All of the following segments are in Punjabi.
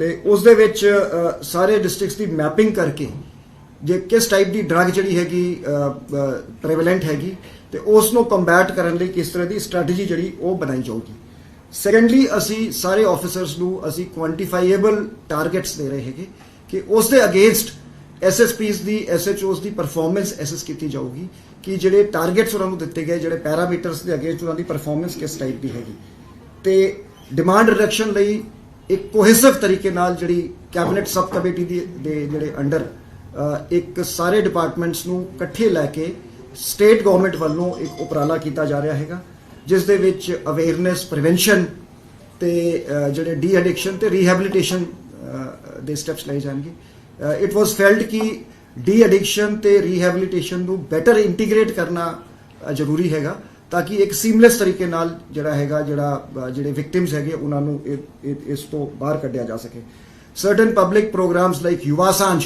ਤੇ ਉਸ ਦੇ ਵਿੱਚ ਸਾਰੇ ਡਿਸਟ੍ਰਿਕਟਸ ਦੀ ਮੈਪਿੰਗ ਕਰਕੇ ਜੇ ਕਿਸ ਟਾਈਪ ਦੀ ਡਰੱਗ ਜਿਹੜੀ ਹੈਗੀ ਪ੍ਰੈਵਲੈਂਟ ਹੈਗੀ ਤੇ ਉਸ ਨੂੰ ਕੰਬੈਟ ਕਰਨ ਲਈ ਕਿਸ ਤਰ੍ਹਾਂ ਦੀ ਸਟ੍ਰੈਟਜੀ ਜਿਹੜੀ ਉਹ ਬਣਾਈ ਜਾਊਗੀ। ਸੈਕੰਡਲੀ ਅਸੀਂ ਸਾਰੇ ਆਫੀਸਰਸ ਨੂੰ ਅਸੀਂ ਕੁਆਂਟੀਫਾਈਏਬਲ ਟਾਰਗੇਟਸ ਦੇ ਰਹੇ ਹੈਗੇ ਕਿ ਉਸ ਦੇ ਅਗੇਂਸਟ ਐਸਐਸਪੀਸ ਦੀ ਐਸਐਚਓਸ ਦੀ ਪਰਫਾਰਮੈਂਸ ਐਸੈਸ ਕੀਤੀ ਜਾਊਗੀ ਕਿ ਜਿਹੜੇ ਟਾਰਗੇਟਸ ਉਹਨਾਂ ਨੂੰ ਦਿੱਤੇ ਗਏ, ਜਿਹੜੇ ਪੈਰਾਮੀਟਰਸ ਦੇ ਅਗੇਂਸਟ ਉਹਨਾਂ ਦੀ ਪਰਫਾਰਮੈਂਸ ਕਿਸ ਟਾਈਪ ਦੀ ਹੈਗੀ। ਤੇ ਡਿਮਾਂਡ ਰਿਡਕਸ਼ਨ ਲਈ ਇੱਕ ਕੋਹੈਸਿਵ ਤਰੀਕੇ ਨਾਲ ਜਿਹੜੀ ਕੈਬਨਿਟ ਸਬ ਕਮੇਟੀ ਦੀ ਦੇ ਜਿਹੜੇ ਅੰਡਰ ਇੱਕ ਸਾਰੇ ਡਿਪਾਰਟਮੈਂਟਸ ਨੂੰ ਇਕੱਠੇ ਲੈ ਕੇ ਸਟੇਟ ਗਵਰਨਮੈਂਟ ਵੱਲੋਂ ਇੱਕ ਉਪਰਾਲਾ ਕੀਤਾ ਜਾ ਰਿਹਾ ਹੈਗਾ, ਜਿਸ ਦੇ ਵਿੱਚ ਅਵੇਅਰਨੈਸ ਪ੍ਰੀਵੈਂਸ਼ਨ ਤੇ ਜਿਹੜੇ ਡੀ ਐਡਿਕਸ਼ਨ ਤੇ ਰੀਹੈਬਿਲਿਟੇਸ਼ਨ ਦੇ ਸਟੈਪਸ ਲਏ ਜਾਣਗੇ। ਇਟ ਵਾਸ ਫੈਲਡ ਕਿ ਡੀ ਐਡਿਕਸ਼ਨ ਤੇ ਰੀਹੈਬਿਲਿਟੇਸ਼ਨ ਨੂੰ ਬੈਟਰ ਇੰਟੀਗ੍ਰੇਟ ਕਰਨਾ ਜ਼ਰੂਰੀ ਹੈਗਾ। ਤਾਂ ਕਿ ਇੱਕ ਸੀਮਲੈਸ ਤਰੀਕੇ ਨਾਲ ਜਿਹੜਾ ਹੈਗਾ, ਜਿਹੜਾ ਜਿਹੜੇ ਵਿਕਟਿਮਸ ਹੈਗੇ, ਉਹਨਾਂ ਨੂੰ ਇਹ- ਇਸ ਤੋਂ ਬਾਹਰ ਕੱਢਿਆ ਜਾ ਸਕੇ। Certain public programmes like Yuva Sanjh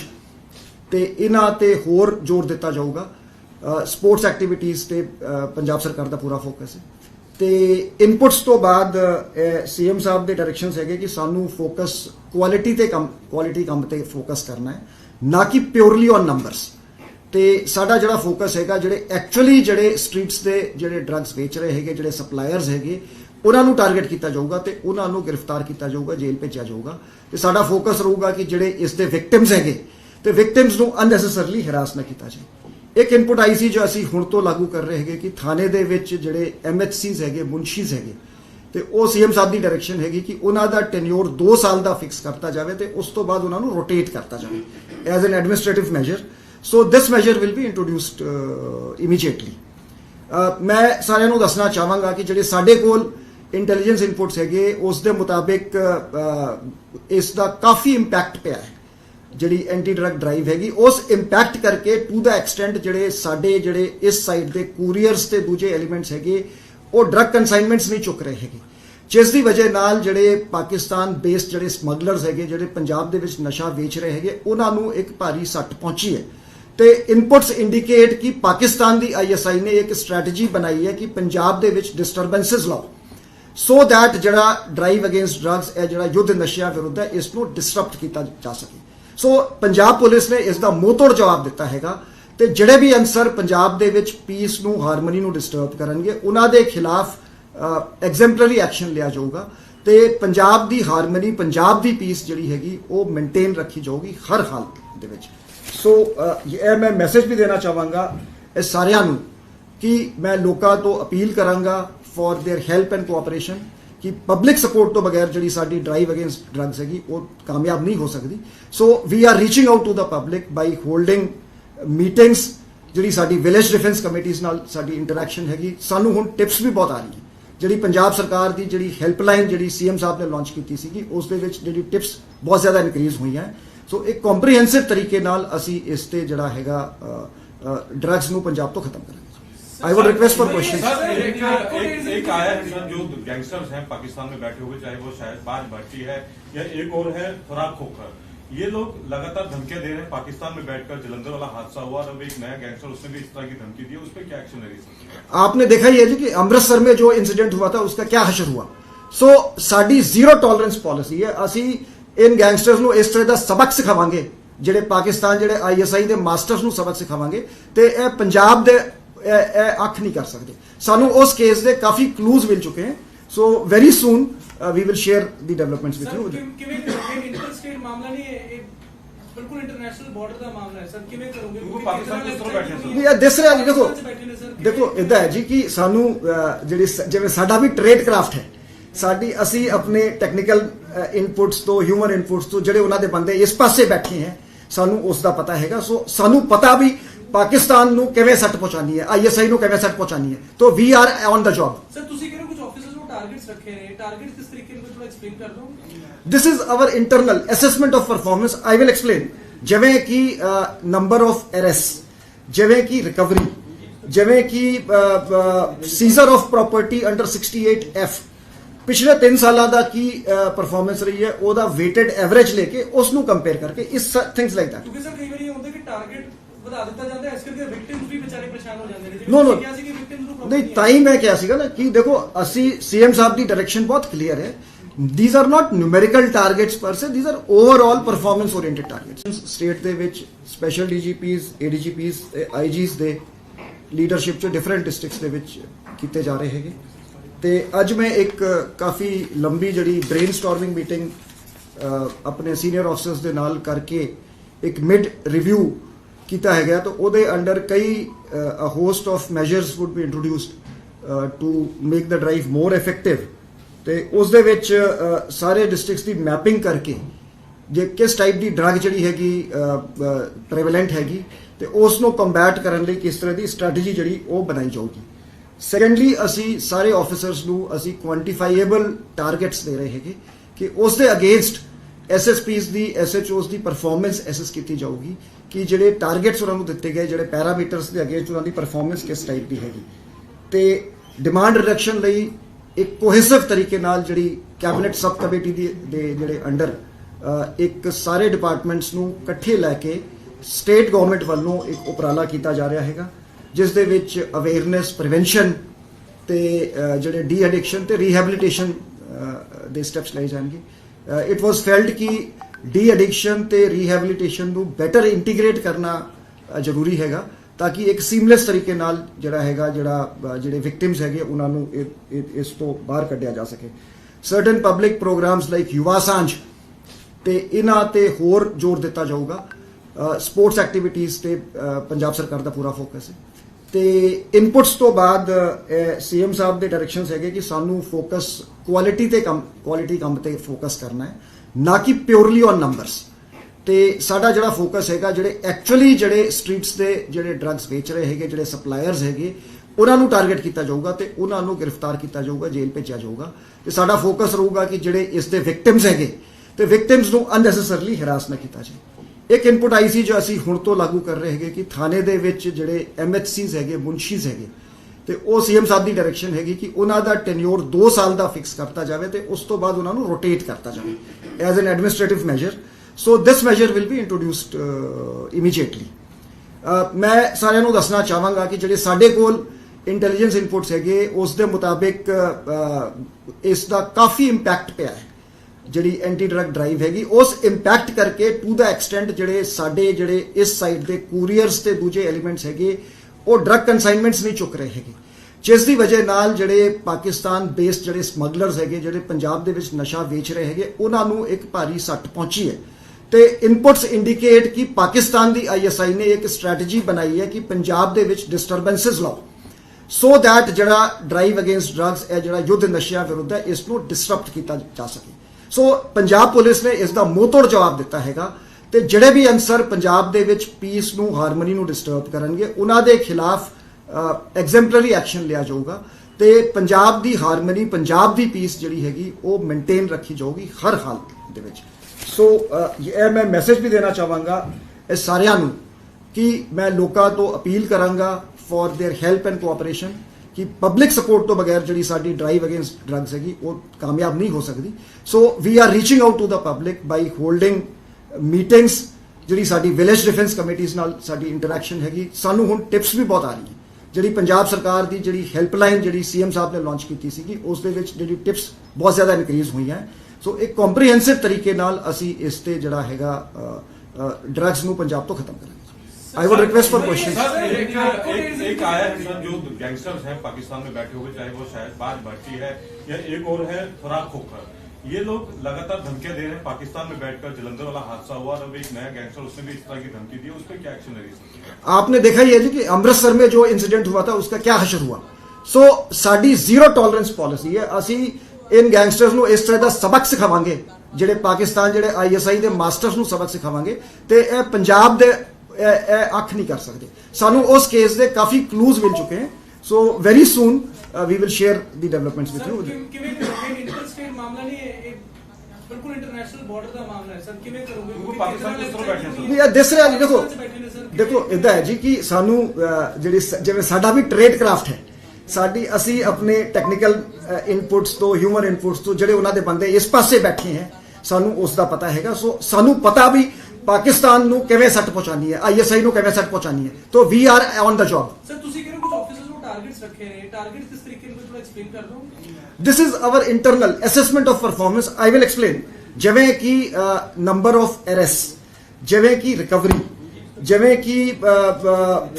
ਤੇ ਇਹਨਾਂ ਤੇ ਹੋਰ ਜ਼ੋਰ ਦਿੱਤਾ ਜਾਊਗਾ। ਸਪੋਰਟਸ ਐਕਟੀਵਿਟੀਜ਼ ਤੇ ਪੰਜਾਬ ਸਰਕਾਰ ਦਾ ਪੂਰਾ ਫੋਕਸ ਹੈ। ਤੇ ਇਨਪੁਟਸ ਤੋਂ ਬਾਅਦ ਸੀਐਮ ਸਾਹਿਬ ਦੇ ਡਾਇਰੈਕਸ਼ਨਸ ਹੈਗੇ ਕਿ ਸਾਨੂੰ ਫੋਕਸ ਕੁਆਲਿਟੀ ਤੇ ਕੰਮ ਕੁਆਲਿਟੀ ਕੰਮ ਤੇ ਫੋਕਸ ਕਰਨਾ ਹੈ। ਨਾ ਕਿ ਪਿਓਰਲੀ ਔਨ ਨੰਬਰਸ ਤੇ ਸਾਡਾ ਜਿਹੜਾ ਫੋਕਸ ਹੈਗਾ, ਜਿਹੜੇ ਐਕਚੁਅਲੀ ਜਿਹੜੇ ਸਟਰੀਟਸ ਦੇ ਜਿਹੜੇ ਡਰੱਗਸ ਵੇਚ ਰਹੇ ਹੈਗੇ, ਜਿਹੜੇ ਸਪਲਾਇਰਸ ਹੈਗੇ, ਉਹਨਾਂ ਨੂੰ ਟਾਰਗੇਟ ਕੀਤਾ ਜਾਊਗਾ ਤੇ ਉਹਨਾਂ ਨੂੰ ਗ੍ਰਿਫਤਾਰ ਕੀਤਾ ਜਾਊਗਾ, ਜੇਲ੍ਹ ਭੇਜਿਆ ਜਾਊਗਾ। ਤੇ ਸਾਡਾ ਫੋਕਸ ਰਹੂਗਾ ਕਿ ਜਿਹੜੇ ਇਸ ਦੇ ਵਿਕਟਿਮਸ ਹੈਗੇ, ਤੇ ਵਿਕਟਿਮਸ ਨੂੰ ਅਨਨੈਸੈਸਰਲੀ ਹਰਾਸ ਨਾ ਕੀਤਾ ਜਾਏ। ਇੱਕ ਇਨਪੁਟ ਆਈ ਸੀ ਜੋ ਅਸੀਂ ਹੁਣ ਤੋਂ ਲਾਗੂ ਕਰ ਰਹੇ ਹੈਗੇ ਕਿ ਥਾਣੇ ਦੇ ਵਿੱਚ ਜਿਹੜੇ ਐਮਐਚਸੀਜ਼ ਹੈਗੇ, ਮੁਨਸ਼ੀਜ਼ ਹੈਗੇ, ਤੇ ਉਹ ਸੀਐਮ ਸਾਹਿਬ ਦੀ ਡਾਇਰੈਕਸ਼ਨ ਹੈਗੀ ਕਿ ਉਹਨਾਂ ਦਾ ਟੈਨਿਓਰ 2 ਸਾਲ ਦਾ ਫਿਕਸ ਕਰਤਾ ਜਾਵੇ ਤੇ ਉਸ ਤੋਂ ਬਾਅਦ ਉਹਨਾਂ ਨੂੰ ਰੋਟੇਟ ਕਰਤਾ ਜਾਵੇ। As an administrative measure so this measure will be introduced immediately ਮੈਂ ਸਾਰਿਆਂ ਨੂੰ ਦੱਸਣਾ ਚਾਹਾਂਗਾ ਕਿ ਜਿਹੜੇ ਸਾਡੇ ਕੋਲ ਇੰਟੈਲੀਜੈਂਸ ਇਨਪੁਟਸ ਹੈਗੇ, ਉਸ ਦੇ ਮੁਤਾਬਿਕ ਇਸ ਦਾ ਕਾਫੀ ਇੰਪੈਕਟ ਪਿਆ ਹੈ। ਜਿਹੜੀ ਐਂਟੀ ਡਰਗ ਡਰਾਈਵ ਹੈਗੀ, ਉਸ ਇੰਪੈਕਟ ਕਰਕੇ ਟੂ ਦਾ ਐਕਸਟੈਂਟ ਜਿਹੜੇ ਸਾਡੇ, ਜਿਹੜੇ ਇਸ ਸਾਈਡ ਦੇ ਕੂਰੀਅਰਸ ਤੇ ਦੂਜੇ ਐਲੀਮੈਂਟਸ ਹੈਗੇ, ਉਹ ਡਰਗ ਕਨਸਾਈਨਮੈਂਟਸ ਨਹੀਂ ਚੁੱਕ ਰਹੇ ਹੈਗੇ। ਜਿਸ ਦੀ ਵਜ੍ਹਾ ਨਾਲ ਜਿਹੜੇ ਪਾਕਿਸਤਾਨ ਬੇਸਡ ਜਿਹੜੇ ਸਮਗਲਰਸ ਹੈਗੇ, ਜਿਹੜੇ ਪੰਜਾਬ ਦੇ ਵਿੱਚ ਨਸ਼ਾ ਵੇਚ ਰਹੇ ਹੈਗੇ, ਉਹਨਾਂ ਨੂੰ ਇੱਕ ਭਾਰੀ ਸੱਟ ਪਹੁੰਚੀ ਹੈ। ਤੇ ਇਨਪੁਟਸ ਇੰਡੀਕੇਟ ਕਿ ਪਾਕਿਸਤਾਨ ਦੀ ਆਈਐਸਆਈ ਨੇ ਇੱਕ ਸਟ੍ਰੈਟਜੀ ਬਣਾਈ ਹੈ ਕਿ ਪੰਜਾਬ ਦੇ ਵਿੱਚ ਡਿਸਟਰਬੈਂਸਸ ਲਾਓ। ਸੋ that ਜਿਹੜਾ ਡਰਾਈਵ ਅਗੇਂਸਟ ਡਰੱਗਸ ਹੈ, ਜਿਹੜਾ ਯੁੱਧ ਨਸ਼ਿਆਂ ਵਿਰੁੱਧ ਹੈ, ਇਸ ਨੂੰ ਡਿਸਰਪਟ ਕੀਤਾ ਜਾ ਸਕੇ। ਸੋ ਪੰਜਾਬ ਪੁਲਿਸ ਨੇ ਇਸ ਦਾ ਮੋਹਤੋੜ ਜਵਾਬ ਦਿੱਤਾ ਹੈਗਾ ਤੇ ਜਿਹੜੇ ਵੀ ਅਨਸਰ ਪੰਜਾਬ ਦੇ ਵਿੱਚ ਪੀਸ ਨੂੰ ਹਾਰਮਨੀ ਨੂੰ ਡਿਸਟਰਬ ਕਰਨਗੇ, ਉਹਨਾਂ ਦੇ ਖਿਲਾਫ ਐਗਜ਼ੈਂਪਲਰੀ ਐਕਸ਼ਨ ਲਿਆ ਜਾਊਗਾ ਤੇ ਪੰਜਾਬ ਦੀ ਹਾਰਮਨੀ ਪੰਜਾਬ ਦੀ ਪੀਸ ਜਿਹੜੀ ਹੈਗੀ, ਉਹ ਮੇਨਟੇਨ ਰੱਖੀ ਜਾਊਗੀ ਹਰ ਹਾਲਤ ਦੇ ਵਿੱਚ। ਸੋ ਇਹ ਮੈਂ ਮੈਸੇਜ ਵੀ ਦੇਣਾ ਚਾਹਾਂਗਾ ਇਹ ਸਾਰਿਆਂ ਨੂੰ ਕਿ ਮੈਂ ਲੋਕਾਂ ਤੋਂ ਅਪੀਲ ਕਰਾਂਗਾ for their help and cooperation ਕਿ ਪਬਲਿਕ ਸਪੋਰਟ ਤੋਂ ਬਗੈਰ ਜਿਹੜੀ ਸਾਡੀ ਡਰਾਈਵ ਅਗੇਂਸਟ ਡਰੱਗਸ ਹੈਗੀ, ਉਹ ਕਾਮਯਾਬ ਨਹੀਂ ਹੋ ਸਕਦੀ। So we are reaching out to the public by holding meetings ਜਿਹੜੀ ਸਾਡੀ ਵਿਲੇਜ ਡਿਫੈਂਸ ਕਮੇਟੀਆਂ ਨਾਲ ਸਾਡੀ ਇੰਟਰੈਕਸ਼ਨ ਹੈਗੀ। ਸਾਨੂੰ ਹੁਣ ਟਿਪਸ ਵੀ ਬਹੁਤ ਆ ਰਹੀ ਹੈ ਜਿਹੜੀ ਪੰਜਾਬ ਸਰਕਾਰ ਦੀ ਜਿਹੜੀ ਹੈਲਪਲਾਈਨ ਜਿਹੜੀ ਸੀਐਮ ਸਾਹਿਬ ਨੇ ਲਾਂਚ ਕੀਤੀ ਸੀਗੀ, ਉਸ ਦੇ ਵਿੱਚ ਜਿਹੜੀ ਟਿਪਸ ਬਹੁਤ ਜ਼ਿਆਦਾ ਇਨਕਰੀਜ਼ ਹੋਈਆਂ। ਸੋ ਇੱਕ ਕੰਪਰੀਹੈਂਸਿਵ ਤਰੀਕੇ ਨਾਲ ਅਸੀਂ ਇਸ ਤੇ ਜਿਹੜਾ ਹੈਗਾ ਡਰੱਗਸ ਨੂੰ ਪੰਜਾਬ ਤੋਂ ਖਤਮ ਕਰਾਂਗੇ I would request for question ये लोग लगातार धमकियाँ दे रहे हैं पाकिस्तान में बैठकर जलंधर वाला हादसा हुआ और एक नया गैंगस्टर उसने भी इस तरह की धमकी दी उस पर क्या एक्शन ले आपने देखा ही है जी कि अमृतसर में जो इंसिडेंट हुआ था उसका क्या हशर हुआ? सो so, साड़ी ज़ीरो टॉलरेंस पॉलिसी है। असी ਇਨ ਗੈਂਗਸਟਰਸ ਨੂੰ ਇਸ ਤਰ੍ਹਾਂ ਦਾ ਸਬਕ ਸਿਖਾਵਾਂਗੇ ਜਿਹੜੇ ਪਾਕਿਸਤਾਨ ਜਿਹੜੇ ਆਈਐਸਆਈ ਦੇ ਮਾਸਟਰਸ ਨੂੰ ਸਬਕ ਸਿਖਾਵਾਂਗੇ ਤੇ ਇਹ ਪੰਜਾਬ ਦੇ ਇਹ ਅੱਖ ਨਹੀਂ ਕਰ ਸਕਦੇ। ਸਾਨੂੰ ਉਸ ਕੇਸ ਦੇ ਕਾਫੀ ਕਲੂਜ਼ ਮਿਲ ਚੁੱਕੇ ਹਨ। So very soon we will share the developments with you ਕਿਵੇਂ ਕਿਵੇਂ ਕਰੋਗੇ? ਇੰਟਰ ਸਟੇਟ ਮਾਮਲਾ ਨਹੀਂ ਹੈ ਇਹ ਬਿਲਕੁਲ ਇੰਟਰਨੈਸ਼ਨਲ ਬਾਰਡਰ ਦਾ ਮਾਮਲਾ ਹੈ। ਸਰ ਕਿਵੇਂ ਕਰੋਗੇ? ਕਿਉਂਕਿ ਪਾਕਿਸਤਾਨ ਕਿਸ ਤਰ੍ਹਾਂ ਬੈਠੇ ਸਰ? ਨਹੀਂ ਇਹ ਦਿਸ ਰਿਹਾ ਜੀ ਦੇਖੋ ਦੇਖੋ ਇਦਾਂ ਹੈ ਜੀ ਕਿ ਸਾਨੂੰ ਜਿਹੜੀ ਜਿਵੇਂ ਸਾਡਾ ਵੀ ਟ੍ਰੇਡ ਕਰਾਫਟ ਹੈ ਸਾਡੀ ਅਸੀਂ ਆਪਣੇ ਟੈਕਨੀਕਲ ਇਨਪੁਟਸ ਤੋਂ ਹਿਊਮਨ ਇਨਪੁਟਸ ਤੋਂ ਜਿਹੜੇ ਉਹਨਾਂ ਦੇ ਬੰਦੇ ਇਸ ਪਾਸੇ ਬੈਠੇ ਹੈ ਸਾਨੂੰ ਉਸ ਦਾ ਪਤਾ ਹੈਗਾ। ਸੋ ਸਾਨੂੰ ਪਤਾ ਵੀ ਪਾਕਿਸਤਾਨ ਨੂੰ ਕਿਵੇਂ ਸੱਟ ਪਹੁੰਚਾਣੀ ਹੈ ਆਈਐਸਆਈ ਨੂੰ ਕਿਵੇਂ ਸੱਟ ਪਹੁੰਚਾਣੀ ਹੈ। ਤੋਂ we are on the job sir ਤੁਸੀਂ ਕਿਹੜੇ ਕੁਝ ਆਫੀਸਰਸ ਨੂੰ ਟਾਰਗੇਟਸ ਰੱਖੇ ਨੇ? ਟਾਰਗੇਟਸ ਕਿਸ ਤਰੀਕੇ ਨਾਲ ਥੋੜਾ ਐਕਸਪਲੇਨ ਕਰ ਦਿਓ this is our internal assessment of performance i will explain ਜਿਵੇਂ ਕਿ ਨੰਬਰ ਆਫ ਅਰੈਸਟ ਜਿਵੇਂ ਕਿ ਰਿਕਵਰੀ ਜਿਵੇਂ ਕਿ seizure of property under 68 F ਪਿਛਲੇ 3 ਸਾਲਾਂ ਦਾ ਕੀ ਪਰਫਾਰਮੈਂਸ ਰਹੀ ਹੈ ਉਹਦਾ weighted ਐਵਰੇਜ ਲੈ ਕੇ ਉਸ ਨੂੰ ਕੰਪੇਅਰ ਕਰਕੇ ਇਸ ਥਿੰਗਸ ਲਾਈਕ that ਕਿਉਂਕਿ ਸਰ ਕਈ ਵਾਰੀ ਹੁੰਦਾ ਕਿ ਟਾਰਗੇਟ ਵਧਾ ਦਿੱਤਾ ਜਾਂਦਾ ਹੈ ਇਸ ਕਰਕੇ ਵਿਕਟਿਮਸ ਵੀ ਵਿਚਾਰੇ ਪਰੇਸ਼ਾਨ ਹੋ ਜਾਂਦੇ ਨੇ। ਸੀ ਵਿਕਟਿਮਸ ਨੂੰ ਨਹੀਂ ਤਾਂ ਹੀ ਮੈਂ ਕਿਹਾ ਸੀਗਾ ਨਾ ਕਿ ਦੇਖੋ ਅਸੀਂ ਸੀਐਮ ਸਾਹਿਬ ਦੀ ਡਾਇਰੈਕਸ਼ਨ ਬਹੁਤ ਕਲੀਅਰ ਹੈ। These are not numerical targets per se these are overall performance oriented targets state ਦੇ ਵਿੱਚ ਸਪੈਸ਼ਲ ਡੀਜੀਪੀਸ ਏਡੀਜੀਪੀਸ ਤੇ ਆਈਜੀਸ ਦੇ ਲੀਡਰਸ਼ਿਪ ਚ ਡਿਫਰੈਂਟ ਡਿਸਟ੍ਰਿਕਟਸ ਦੇ ਵਿੱਚ ਕੀਤੇ ਜਾ ਰਹੇ ਹੈਗੇ। ਤੇ ਅੱਜ ਮੈਂ ਇੱਕ ਕਾਫੀ ਲੰਬੀ ਜਿਹੜੀ ਬ੍ਰੇਨਸਟਾਰਮਿੰਗ ਮੀਟਿੰਗ ਆਪਣੇ ਸੀਨੀਅਰ ਆਫਸਰਸ ਦੇ ਨਾਲ ਕਰਕੇ ਇੱਕ ਮਿਡ ਰਿਵਿਊ ਕੀਤਾ ਹੈਗਾ। ਤਾਂ ਉਹਦੇ ਅੰਡਰ ਕਈ ਅ host of measures would be introduced to make the drive more effective ਤੇ ਉਸ ਦੇ ਵਿੱਚ ਸਾਰੇ ਡਿਸਟ੍ਰਿਕਟਸ ਦੀ ਮੈਪਿੰਗ ਕਰਕੇ ਜੇ ਕਿਸ ਟਾਈਪ ਦੀ ਡਰਗ ਜਿਹੜੀ ਹੈਗੀ ਪ੍ਰੈਵਲੈਂਟ ਹੈਗੀ, ਤੇ ਉਸ ਨੂੰ ਕੰਬੈਟ ਕਰਨ ਲਈ ਕਿਸ ਤਰ੍ਹਾਂ ਦੀ ਸਟ੍ਰੈਟਜੀ ਜਿਹੜੀ ਉਹ ਬਣਾਈ ਜਾਊਗੀ। ਸੈਕੰਡਲੀ ਅਸੀਂ ਸਾਰੇ ਆਫੀਸਰਸ ਨੂੰ ਅਸੀਂ ਕੁਆਂਟੀਫਾਈਏਬਲ ਟਾਰਗੇਟਸ ਦੇ ਰਹੇ ਹੈਗੇ ਕਿ ਉਸ ਦੇ ਅਗੇਂਸਟ ਐਸਐਸਪੀਸ ਦੀ ਐਸਐਚਓਸ ਦੀ ਪਰਫਾਰਮੈਂਸ ਐਸੈਸ ਕੀਤੀ ਜਾਊਗੀ ਕਿ ਜਿਹੜੇ ਟਾਰਗੇਟਸ ਉਹਨਾਂ ਨੂੰ ਦਿੱਤੇ ਗਏ, ਜਿਹੜੇ ਪੈਰਾਮੀਟਰਸ ਦੇ ਅਗੇਂਸਟ ਉਹਨਾਂ ਦੀ ਪਰਫਾਰਮੈਂਸ ਕਿਸ ਟਾਈਪ ਦੀ ਹੈਗੀ। ਤੇ ਡਿਮਾਂਡ ਰਿਡਕਸ਼ਨ ਲਈ ਇੱਕ ਕੋਹੈਸਿਵ ਤਰੀਕੇ ਨਾਲ ਜਿਹੜੀ ਕੈਬਨਿਟ ਸਬ ਕਮੇਟੀ ਦੀ, ਦੇ ਜਿਹੜੇ ਅੰਡਰ ਇੱਕ ਸਾਰੇ ਡਿਪਾਰਟਮੈਂਟਸ ਨੂੰ ਇਕੱਠੇ ਲੈ ਕੇ ਸਟੇਟ ਗਵਰਨਮੈਂਟ ਵੱਲੋਂ ਇੱਕ ਉਪਰਾਲਾ ਕੀਤਾ ਜਾ ਰਿਹਾ ਹੈਗਾ। ਜਿਸ ਦੇ ਵਿੱਚ ਅਵੇਅਰਨੈਸ ਪ੍ਰੀਵੈਂਸ਼ਨ ਤੇ ਜਿਹੜੇ ਡੀ ਐਡਿਕਸ਼ਨ ਤੇ ਰੀਹੈਬਿਲਿਟੇਸ਼ਨ ਦੇ ਸਟੈਪਸ ਲਏ ਜਾਣਗੇ। ਇਟ ਵਾਸ ਫੈਲਡ ਕਿ ਡੀ ਐਡਿਕਸ਼ਨ ਤੇ ਰੀਹੈਬਿਲਿਟੇਸ਼ਨ ਨੂੰ ਬੈਟਰ ਇੰਟੀਗ੍ਰੇਟ ਕਰਨਾ ਜ਼ਰੂਰੀ ਹੈਗਾ, ਤਾਂ ਕਿ ਇੱਕ ਸੀਮਲੈਸ ਤਰੀਕੇ ਨਾਲ ਜਿਹੜਾ ਹੈਗਾ, ਜਿਹੜਾ ਜਿਹੜੇ ਵਿਕਟਿਮਸ ਹੈਗੇ, ਉਹਨਾਂ ਨੂੰ ਇਸ ਤੋਂ ਬਾਹਰ ਕੱਢਿਆ ਜਾ ਸਕੇ। Certain public programmes like Yuva Sanjh ਤੇ ਇਹਨਾਂ ਤੇ ਹੋਰ ਜ਼ੋਰ ਦਿੱਤਾ ਜਾਊਗਾ। ਸਪੋਰਟਸ ਐਕਟੀਵਿਟੀਜ਼ ਤੇ ਪੰਜਾਬ ਸਰਕਾਰ ਦਾ ਪੂਰਾ ਫੋਕਸ ਹੈ। ਤੇ ਇਨਪੁਟਸ ਤੋਂ ਬਾਅਦ ਸੀਐਮ ਸਾਹਿਬ ਦੇ ਡਾਇਰੈਕਸ਼ਨਸ ਹੈਗੇ ਕਿ ਸਾਨੂੰ ਫੋਕਸ ਕੁਆਲਿਟੀ ਤੇ ਕੰਮ ਕੁਆਲਿਟੀ ਕੰਮ ਤੇ ਫੋਕਸ ਕਰਨਾ ਹੈ, ਨਾ ਕਿ ਪਿਓਰਲੀ ਔਨ ਨੰਬਰਸ ਤੇ ਸਾਡਾ ਜਿਹੜਾ ਫੋਕਸ ਹੈਗਾ, ਜਿਹੜੇ ਐਕਚੁਅਲੀ ਜਿਹੜੇ ਸਟਰੀਟਸ ਦੇ ਜਿਹੜੇ ਡਰੱਗਸ ਵੇਚ ਰਹੇ ਹੈਗੇ, ਜਿਹੜੇ ਸਪਲਾਇਰਸ ਹੈਗੇ, ਉਹਨਾਂ ਨੂੰ ਟਾਰਗੇਟ ਕੀਤਾ ਜਾਊਗਾ ਤੇ ਉਹਨਾਂ ਨੂੰ ਗ੍ਰਿਫਤਾਰ ਕੀਤਾ ਜਾਊਗਾ, ਜੇਲ੍ਹ ਭੇਜਿਆ ਜਾਊਗਾ। ਤੇ ਸਾਡਾ ਫੋਕਸ ਰਹੂਗਾ ਕਿ ਜਿਹੜੇ ਇਸ ਦੇ ਵਿਕਟਿਮਸ ਹੈਗੇ, ਤੇ ਵਿਕਟਿਮਸ ਨੂੰ ਅਨਨੈਸੈਸਰਲੀ ਹਰਾਸ ਨਾ ਕੀਤਾ ਜਾਵੇ ਇੱਕ ਇਨਪੁਟ ਆਈ ਸੀ ਜੋ ਅਸੀਂ ਹੁਣ ਤੋਂ ਲਾਗੂ ਕਰ ਰਹੇ ਹੈਗੇ ਕਿ ਥਾਣੇ ਦੇ ਵਿੱਚ ਜਿਹੜੇ ਐਮਐਚਸੀਜ਼ ਹੈਗੇ, ਮੁਨਸ਼ੀਜ਼ ਹੈਗੇ, ਤੇ ਉਹ ਸੀਐਮ ਸਾਹਿਬ ਦੀ ਡਾਇਰੈਕਸ਼ਨ ਹੈਗੀ ਕਿ ਉਹਨਾਂ ਦਾ ਟੈਨਿਓਰ 2 ਸਾਲ ਦਾ ਫਿਕਸ ਕਰਤਾ ਜਾਵੇ ਤੇ ਉਸ ਤੋਂ ਬਾਅਦ ਉਹਨਾਂ ਨੂੰ ਰੋਟੇਟ ਕਰਤਾ ਜਾਵੇ as an administrative measure so this measure will be introduced immediately ਮੈਂ ਸਾਰਿਆਂ ਨੂੰ ਦੱਸਣਾ ਚਾਹਾਂਗਾ ਕਿ ਜਿਹੜੇ ਸਾਡੇ ਕੋਲ ਇੰਟੈਲੀਜੈਂਸ ਇਨਪੁਟਸ ਹੈਗੇ, ਉਸ ਦੇ ਮੁਤਾਬਿਕ uh, uh, ਇਸ ਦਾ ਕਾਫੀ ਇੰਪੈਕਟ ਪਿਆ ਹੈ। ਜਿਹੜੀ ਐਂਟੀ ਡਰਗ ਡਰਾਈਵ ਹੈਗੀ, ਉਸ ਇੰਪੈਕਟ ਕਰਕੇ ਟੂ ਦਾ ਐਕਸਟੈਂਟ ਜਿਹੜੇ ਸਾਡੇ ਜਿਹੜੇ ਇਸ ਸਾਈਡ ਦੇ ਕੂਰੀਅਰਸ ਤੇ ਦੂਜੇ ਐਲੀਮੈਂਟਸ ਹੈਗੇ, ਉਹ ਡਰਗ ਕਨਸਾਈਨਮੈਂਟਸ ਨਹੀਂ ਚੁੱਕ ਰਹੇ ਹੈਗੇ। ਜਿਸ ਦੀ ਵਜ੍ਹਾ ਨਾਲ ਜਿਹੜੇ ਪਾਕਿਸਤਾਨ ਬੇਸਡ ਜਿਹੜੇ ਸਮਗਲਰਸ ਹੈਗੇ, ਜਿਹੜੇ ਪੰਜਾਬ ਦੇ ਵਿੱਚ ਨਸ਼ਾ ਵੇਚ ਰਹੇ ਹੈਗੇ, ਉਹਨਾਂ ਨੂੰ ਇੱਕ ਭਾਰੀ ਸੱਟ ਪਹੁੰਚੀ ਹੈ। ਤੇ ਇਨਪੁਟਸ ਇੰਡੀਕੇਟ ਕਿ ਪਾਕਿਸਤਾਨ ਦੀ ਆਈਐਸਆਈ ਨੇ ਇੱਕ ਸਟ੍ਰੈਟਜੀ ਬਣਾਈ ਹੈ ਕਿ ਪੰਜਾਬ ਦੇ ਵਿੱਚ ਡਿਸਟਰਬੈਂਸਸ ਲਾਓ। ਸੋ ਥੈਟ ਜਿਹੜਾ ਡਰਾਈਵ ਅਗੇਂਸਟ ਡਰੱਗਸ ਹੈ, ਜਿਹੜਾ ਯੁੱਧ ਨਸ਼ਿਆਂ ਵਿਰੁੱਧ ਹੈ, ਇਸ ਨੂੰ ਡਿਸਰਪਟ ਕੀਤਾ ਜਾ ਸਕੇ। ਸੋ ਪੰਜਾਬ ਪੁਲਿਸ ਨੇ ਇਸ ਦਾ ਮੋਤੜ ਜਵਾਬ ਦਿੱਤਾ ਹੈਗਾ ਤੇ ਜਿਹੜੇ ਵੀ ਅਨਸਰ ਪੰਜਾਬ ਦੇ ਵਿੱਚ ਪੀਸ ਨੂੰ ਹਾਰਮਨੀ ਨੂੰ ਡਿਸਟਰਬ ਕਰਨਗੇ, ਉਹਨਾਂ ਦੇ ਖਿਲਾਫ ਐਗਜ਼ੈਂਪਲਰੀ ਐਕਸ਼ਨ ਲਿਆ ਜਾਊਗਾ ਤੇ ਪੰਜਾਬ ਦੀ ਹਾਰਮਨੀ ਪੰਜਾਬ ਦੀ ਪੀਸ ਜਿਹੜੀ ਹੈਗੀ, ਉਹ ਮੇਨਟੇਨ ਰੱਖੀ ਜਾਊਗੀ ਹਰ ਹਾਲ ਦੇ ਵਿੱਚ। ਸੋ ਇਹ ਮੈਂ ਮੈਸੇਜ ਵੀ ਦੇਣਾ ਚਾਹਾਂਗਾ ਇਹ ਸਾਰਿਆਂ ਨੂੰ ਕਿ ਮੈਂ ਲੋਕਾਂ ਤੋਂ ਅਪੀਲ ਕਰਾਂਗਾ for their help and cooperation ਕਿ ਪਬਲਿਕ ਸਪੋਰਟ ਤੋਂ ਬਗੈਰ ਜਿਹੜੀ ਸਾਡੀ ਡਰਾਈਵ ਅਗੇਂਸਟ ਡਰੱਗਸ ਹੈਗੀ, ਉਹ ਕਾਮਯਾਬ ਨਹੀਂ ਹੋ ਸਕਦੀ। So we are reaching out to the public by holding meetings ਜਿਹੜੀ ਸਾਡੀ ਵਿਲੇਜ ਡਿਫੈਂਸ ਕਮੇਟੀਆਂ ਨਾਲ ਸਾਡੀ ਇੰਟਰੈਕਸ਼ਨ ਹੈਗੀ। ਸਾਨੂੰ ਹੁਣ ਟਿਪਸ ਵੀ ਬਹੁਤ ਆ ਰਹੀ ਹੈ ਜਿਹੜੀ ਪੰਜਾਬ ਸਰਕਾਰ ਦੀ ਜਿਹੜੀ ਹੈਲਪਲਾਈਨ ਜਿਹੜੀ ਸੀਐਮ ਸਾਹਿਬ ਨੇ ਲਾਂਚ ਕੀਤੀ ਸੀਗੀ, ਉਸ ਦੇ ਵਿੱਚ ਜਿਹੜੀ ਟਿਪਸ ਬਹੁਤ ਜ਼ਿਆਦਾ ਇਨਕਰੀਜ਼ ਹੋਈਆਂ। ਸੋ ਇੱਕ ਕੰਪਰੀਹੈਂਸਿਵ ਤਰੀਕੇ ਨਾਲ ਅਸੀਂ ਇਸ ਤੇ ਜਿਹੜਾ ਹੈਗਾ ਡਰੱਗਸ ਨੂੰ ਪੰਜਾਬ ਤੋਂ ਖਤਮ ਕਰਾਂਗੇ। I would request for question एक आया है जो गैंगस्टर्स हैं पाकिस्तान में बैठे हुए चाहे वो शायद भर्ती है या एक और है फराक खोखर ये लोग लगातार धमकियां दे रहे हैं पाकिस्तान में बैठकर जलंधर वाला हादसा हुआ और एक नया गैंगस्टर उसने भी इस तरह की धमकी दी उस पर क्या एक्शन लेगी आपने देखा ही है जी कि अमृतसर में जो इंसिडेंट हुआ था उसका क्या हशर हुआ ਸੋ ਸਾਡੀ ਜ਼ੀਰੋ ਟੋਲਰੈਂਸ ਪਾਲਿਸੀ ਹੈ ਅਸੀਂ ਇਨ ਗੈਂਗਸਟਰਸ ਨੂੰ ਇਸ ਤਰ੍ਹਾਂ ਦਾ ਸਬਕ ਸਿਖਾਵਾਂਗੇ ਜਿਹੜੇ ਪਾਕਿਸਤਾਨ ਜਿਹੜੇ ਆਈਐਸਆਈ ਦੇ ਮਾਸਟਰਸ ਨੂੰ ਸਬਕ ਸਿਖਾਵਾਂਗੇ ਤੇ ਇਹ ਪੰਜਾਬ ਦੇ ਇਹ ਇਹ ਅੱਖ ਨਹੀਂ ਕਰ ਸਕਦੇ। ਸਾਨੂੰ ਉਸ ਕੇਸ ਦੇ ਕਾਫੀ ਕਲੂਜ਼ ਮਿਲ ਚੁੱਕੇ ਹਨ so very soon we will share the developments with you ਕਿਵੇਂ ਕਰੋਗੇ? ਇੰਟਰ ਸਟੇਟ ਮਾਮਲਾ ਨਹੀਂ ਹੈ ਇਹ ਬਿਲਕੁਲ ਇੰਟਰਨੈਸ਼ਨਲ ਬਾਰਡਰ ਦਾ ਮਾਮਲਾ ਹੈ। ਸਰ ਕਿਵੇਂ ਕਰੋਗੇ? ਕਿਉਂਕਿ ਪਾਕਿਸਤਾਨ ਕਿਸ ਕਿਸ ਤਰ੍ਹਾਂ ਤਰ੍ਹਾਂ ਬੈਠੇ ਸਰ? ਇਹ ਦਿਸ ਰਿਹਾ ਜੀ ਦੇਖੋ। ਦੇਖੋ ਇਦਾਂ ਹੈ ਜੀ ਕਿ ਸਾਨੂੰ ਜਿਹੜੀ ਜਿਵੇਂ ਸਾਡਾ ਵੀ ਟ੍ਰੇਡ ਕਰਾਫਟ ਹੈ ਸਾਡੀ ਅਸੀਂ ਆਪਣੇ ਟੈਕਨੀਕਲ ਇਨਪੁਟਸ ਤੋਂ ਹਿਊਮਨ ਇਨਪੁਟਸ ਤੋਂ ਜਿਹੜੇ ਉਹਨਾਂ ਦੇ ਬੰਦੇ ਇਸ ਪਾਸੇ ਬੈਠੇ ਹੈ ਸਾਨੂੰ ਉਸ ਦਾ ਪਤਾ ਹੈਗਾ। ਸੋ ਸਾਨੂੰ ਪਤਾ ਵੀ ਪਾਕਿਸਤਾਨ ਨੂੰ ਕਿਵੇਂ ਸੱਟ ਪਹੁੰਚਾਣੀ ਹੈ? ਆਈਐਸਆਈ ਨੂੰ ਕਿਵੇਂ ਸੱਟ ਪਹੁੰਚਾਣੀ ਹੈ? ਤੋਂ we are on the job sir ਤੁਸੀਂ ਕਿਹੜੇ ਕੁਝ ਆਫੀਸਰਸ ਨੂੰ ਟਾਰਗੇਟਸ ਰੱਖੇ ਨੇ? ਟਾਰਗੇਟਸ ਕਿਸ ਤਰੀਕੇ ਨਾਲ ਥੋੜਾ ਐਕਸਪਲੇਨ ਕਰ ਦੋ this is our internal assessment of performance. I will explain. ਜਿਵੇਂ ਕਿ ਨੰਬਰ ਆਫ ਅਰੈਸਟ ਜਿਵੇਂ ਕਿ ਰਿਕਵਰੀ ਜਿਵੇਂ ਕਿ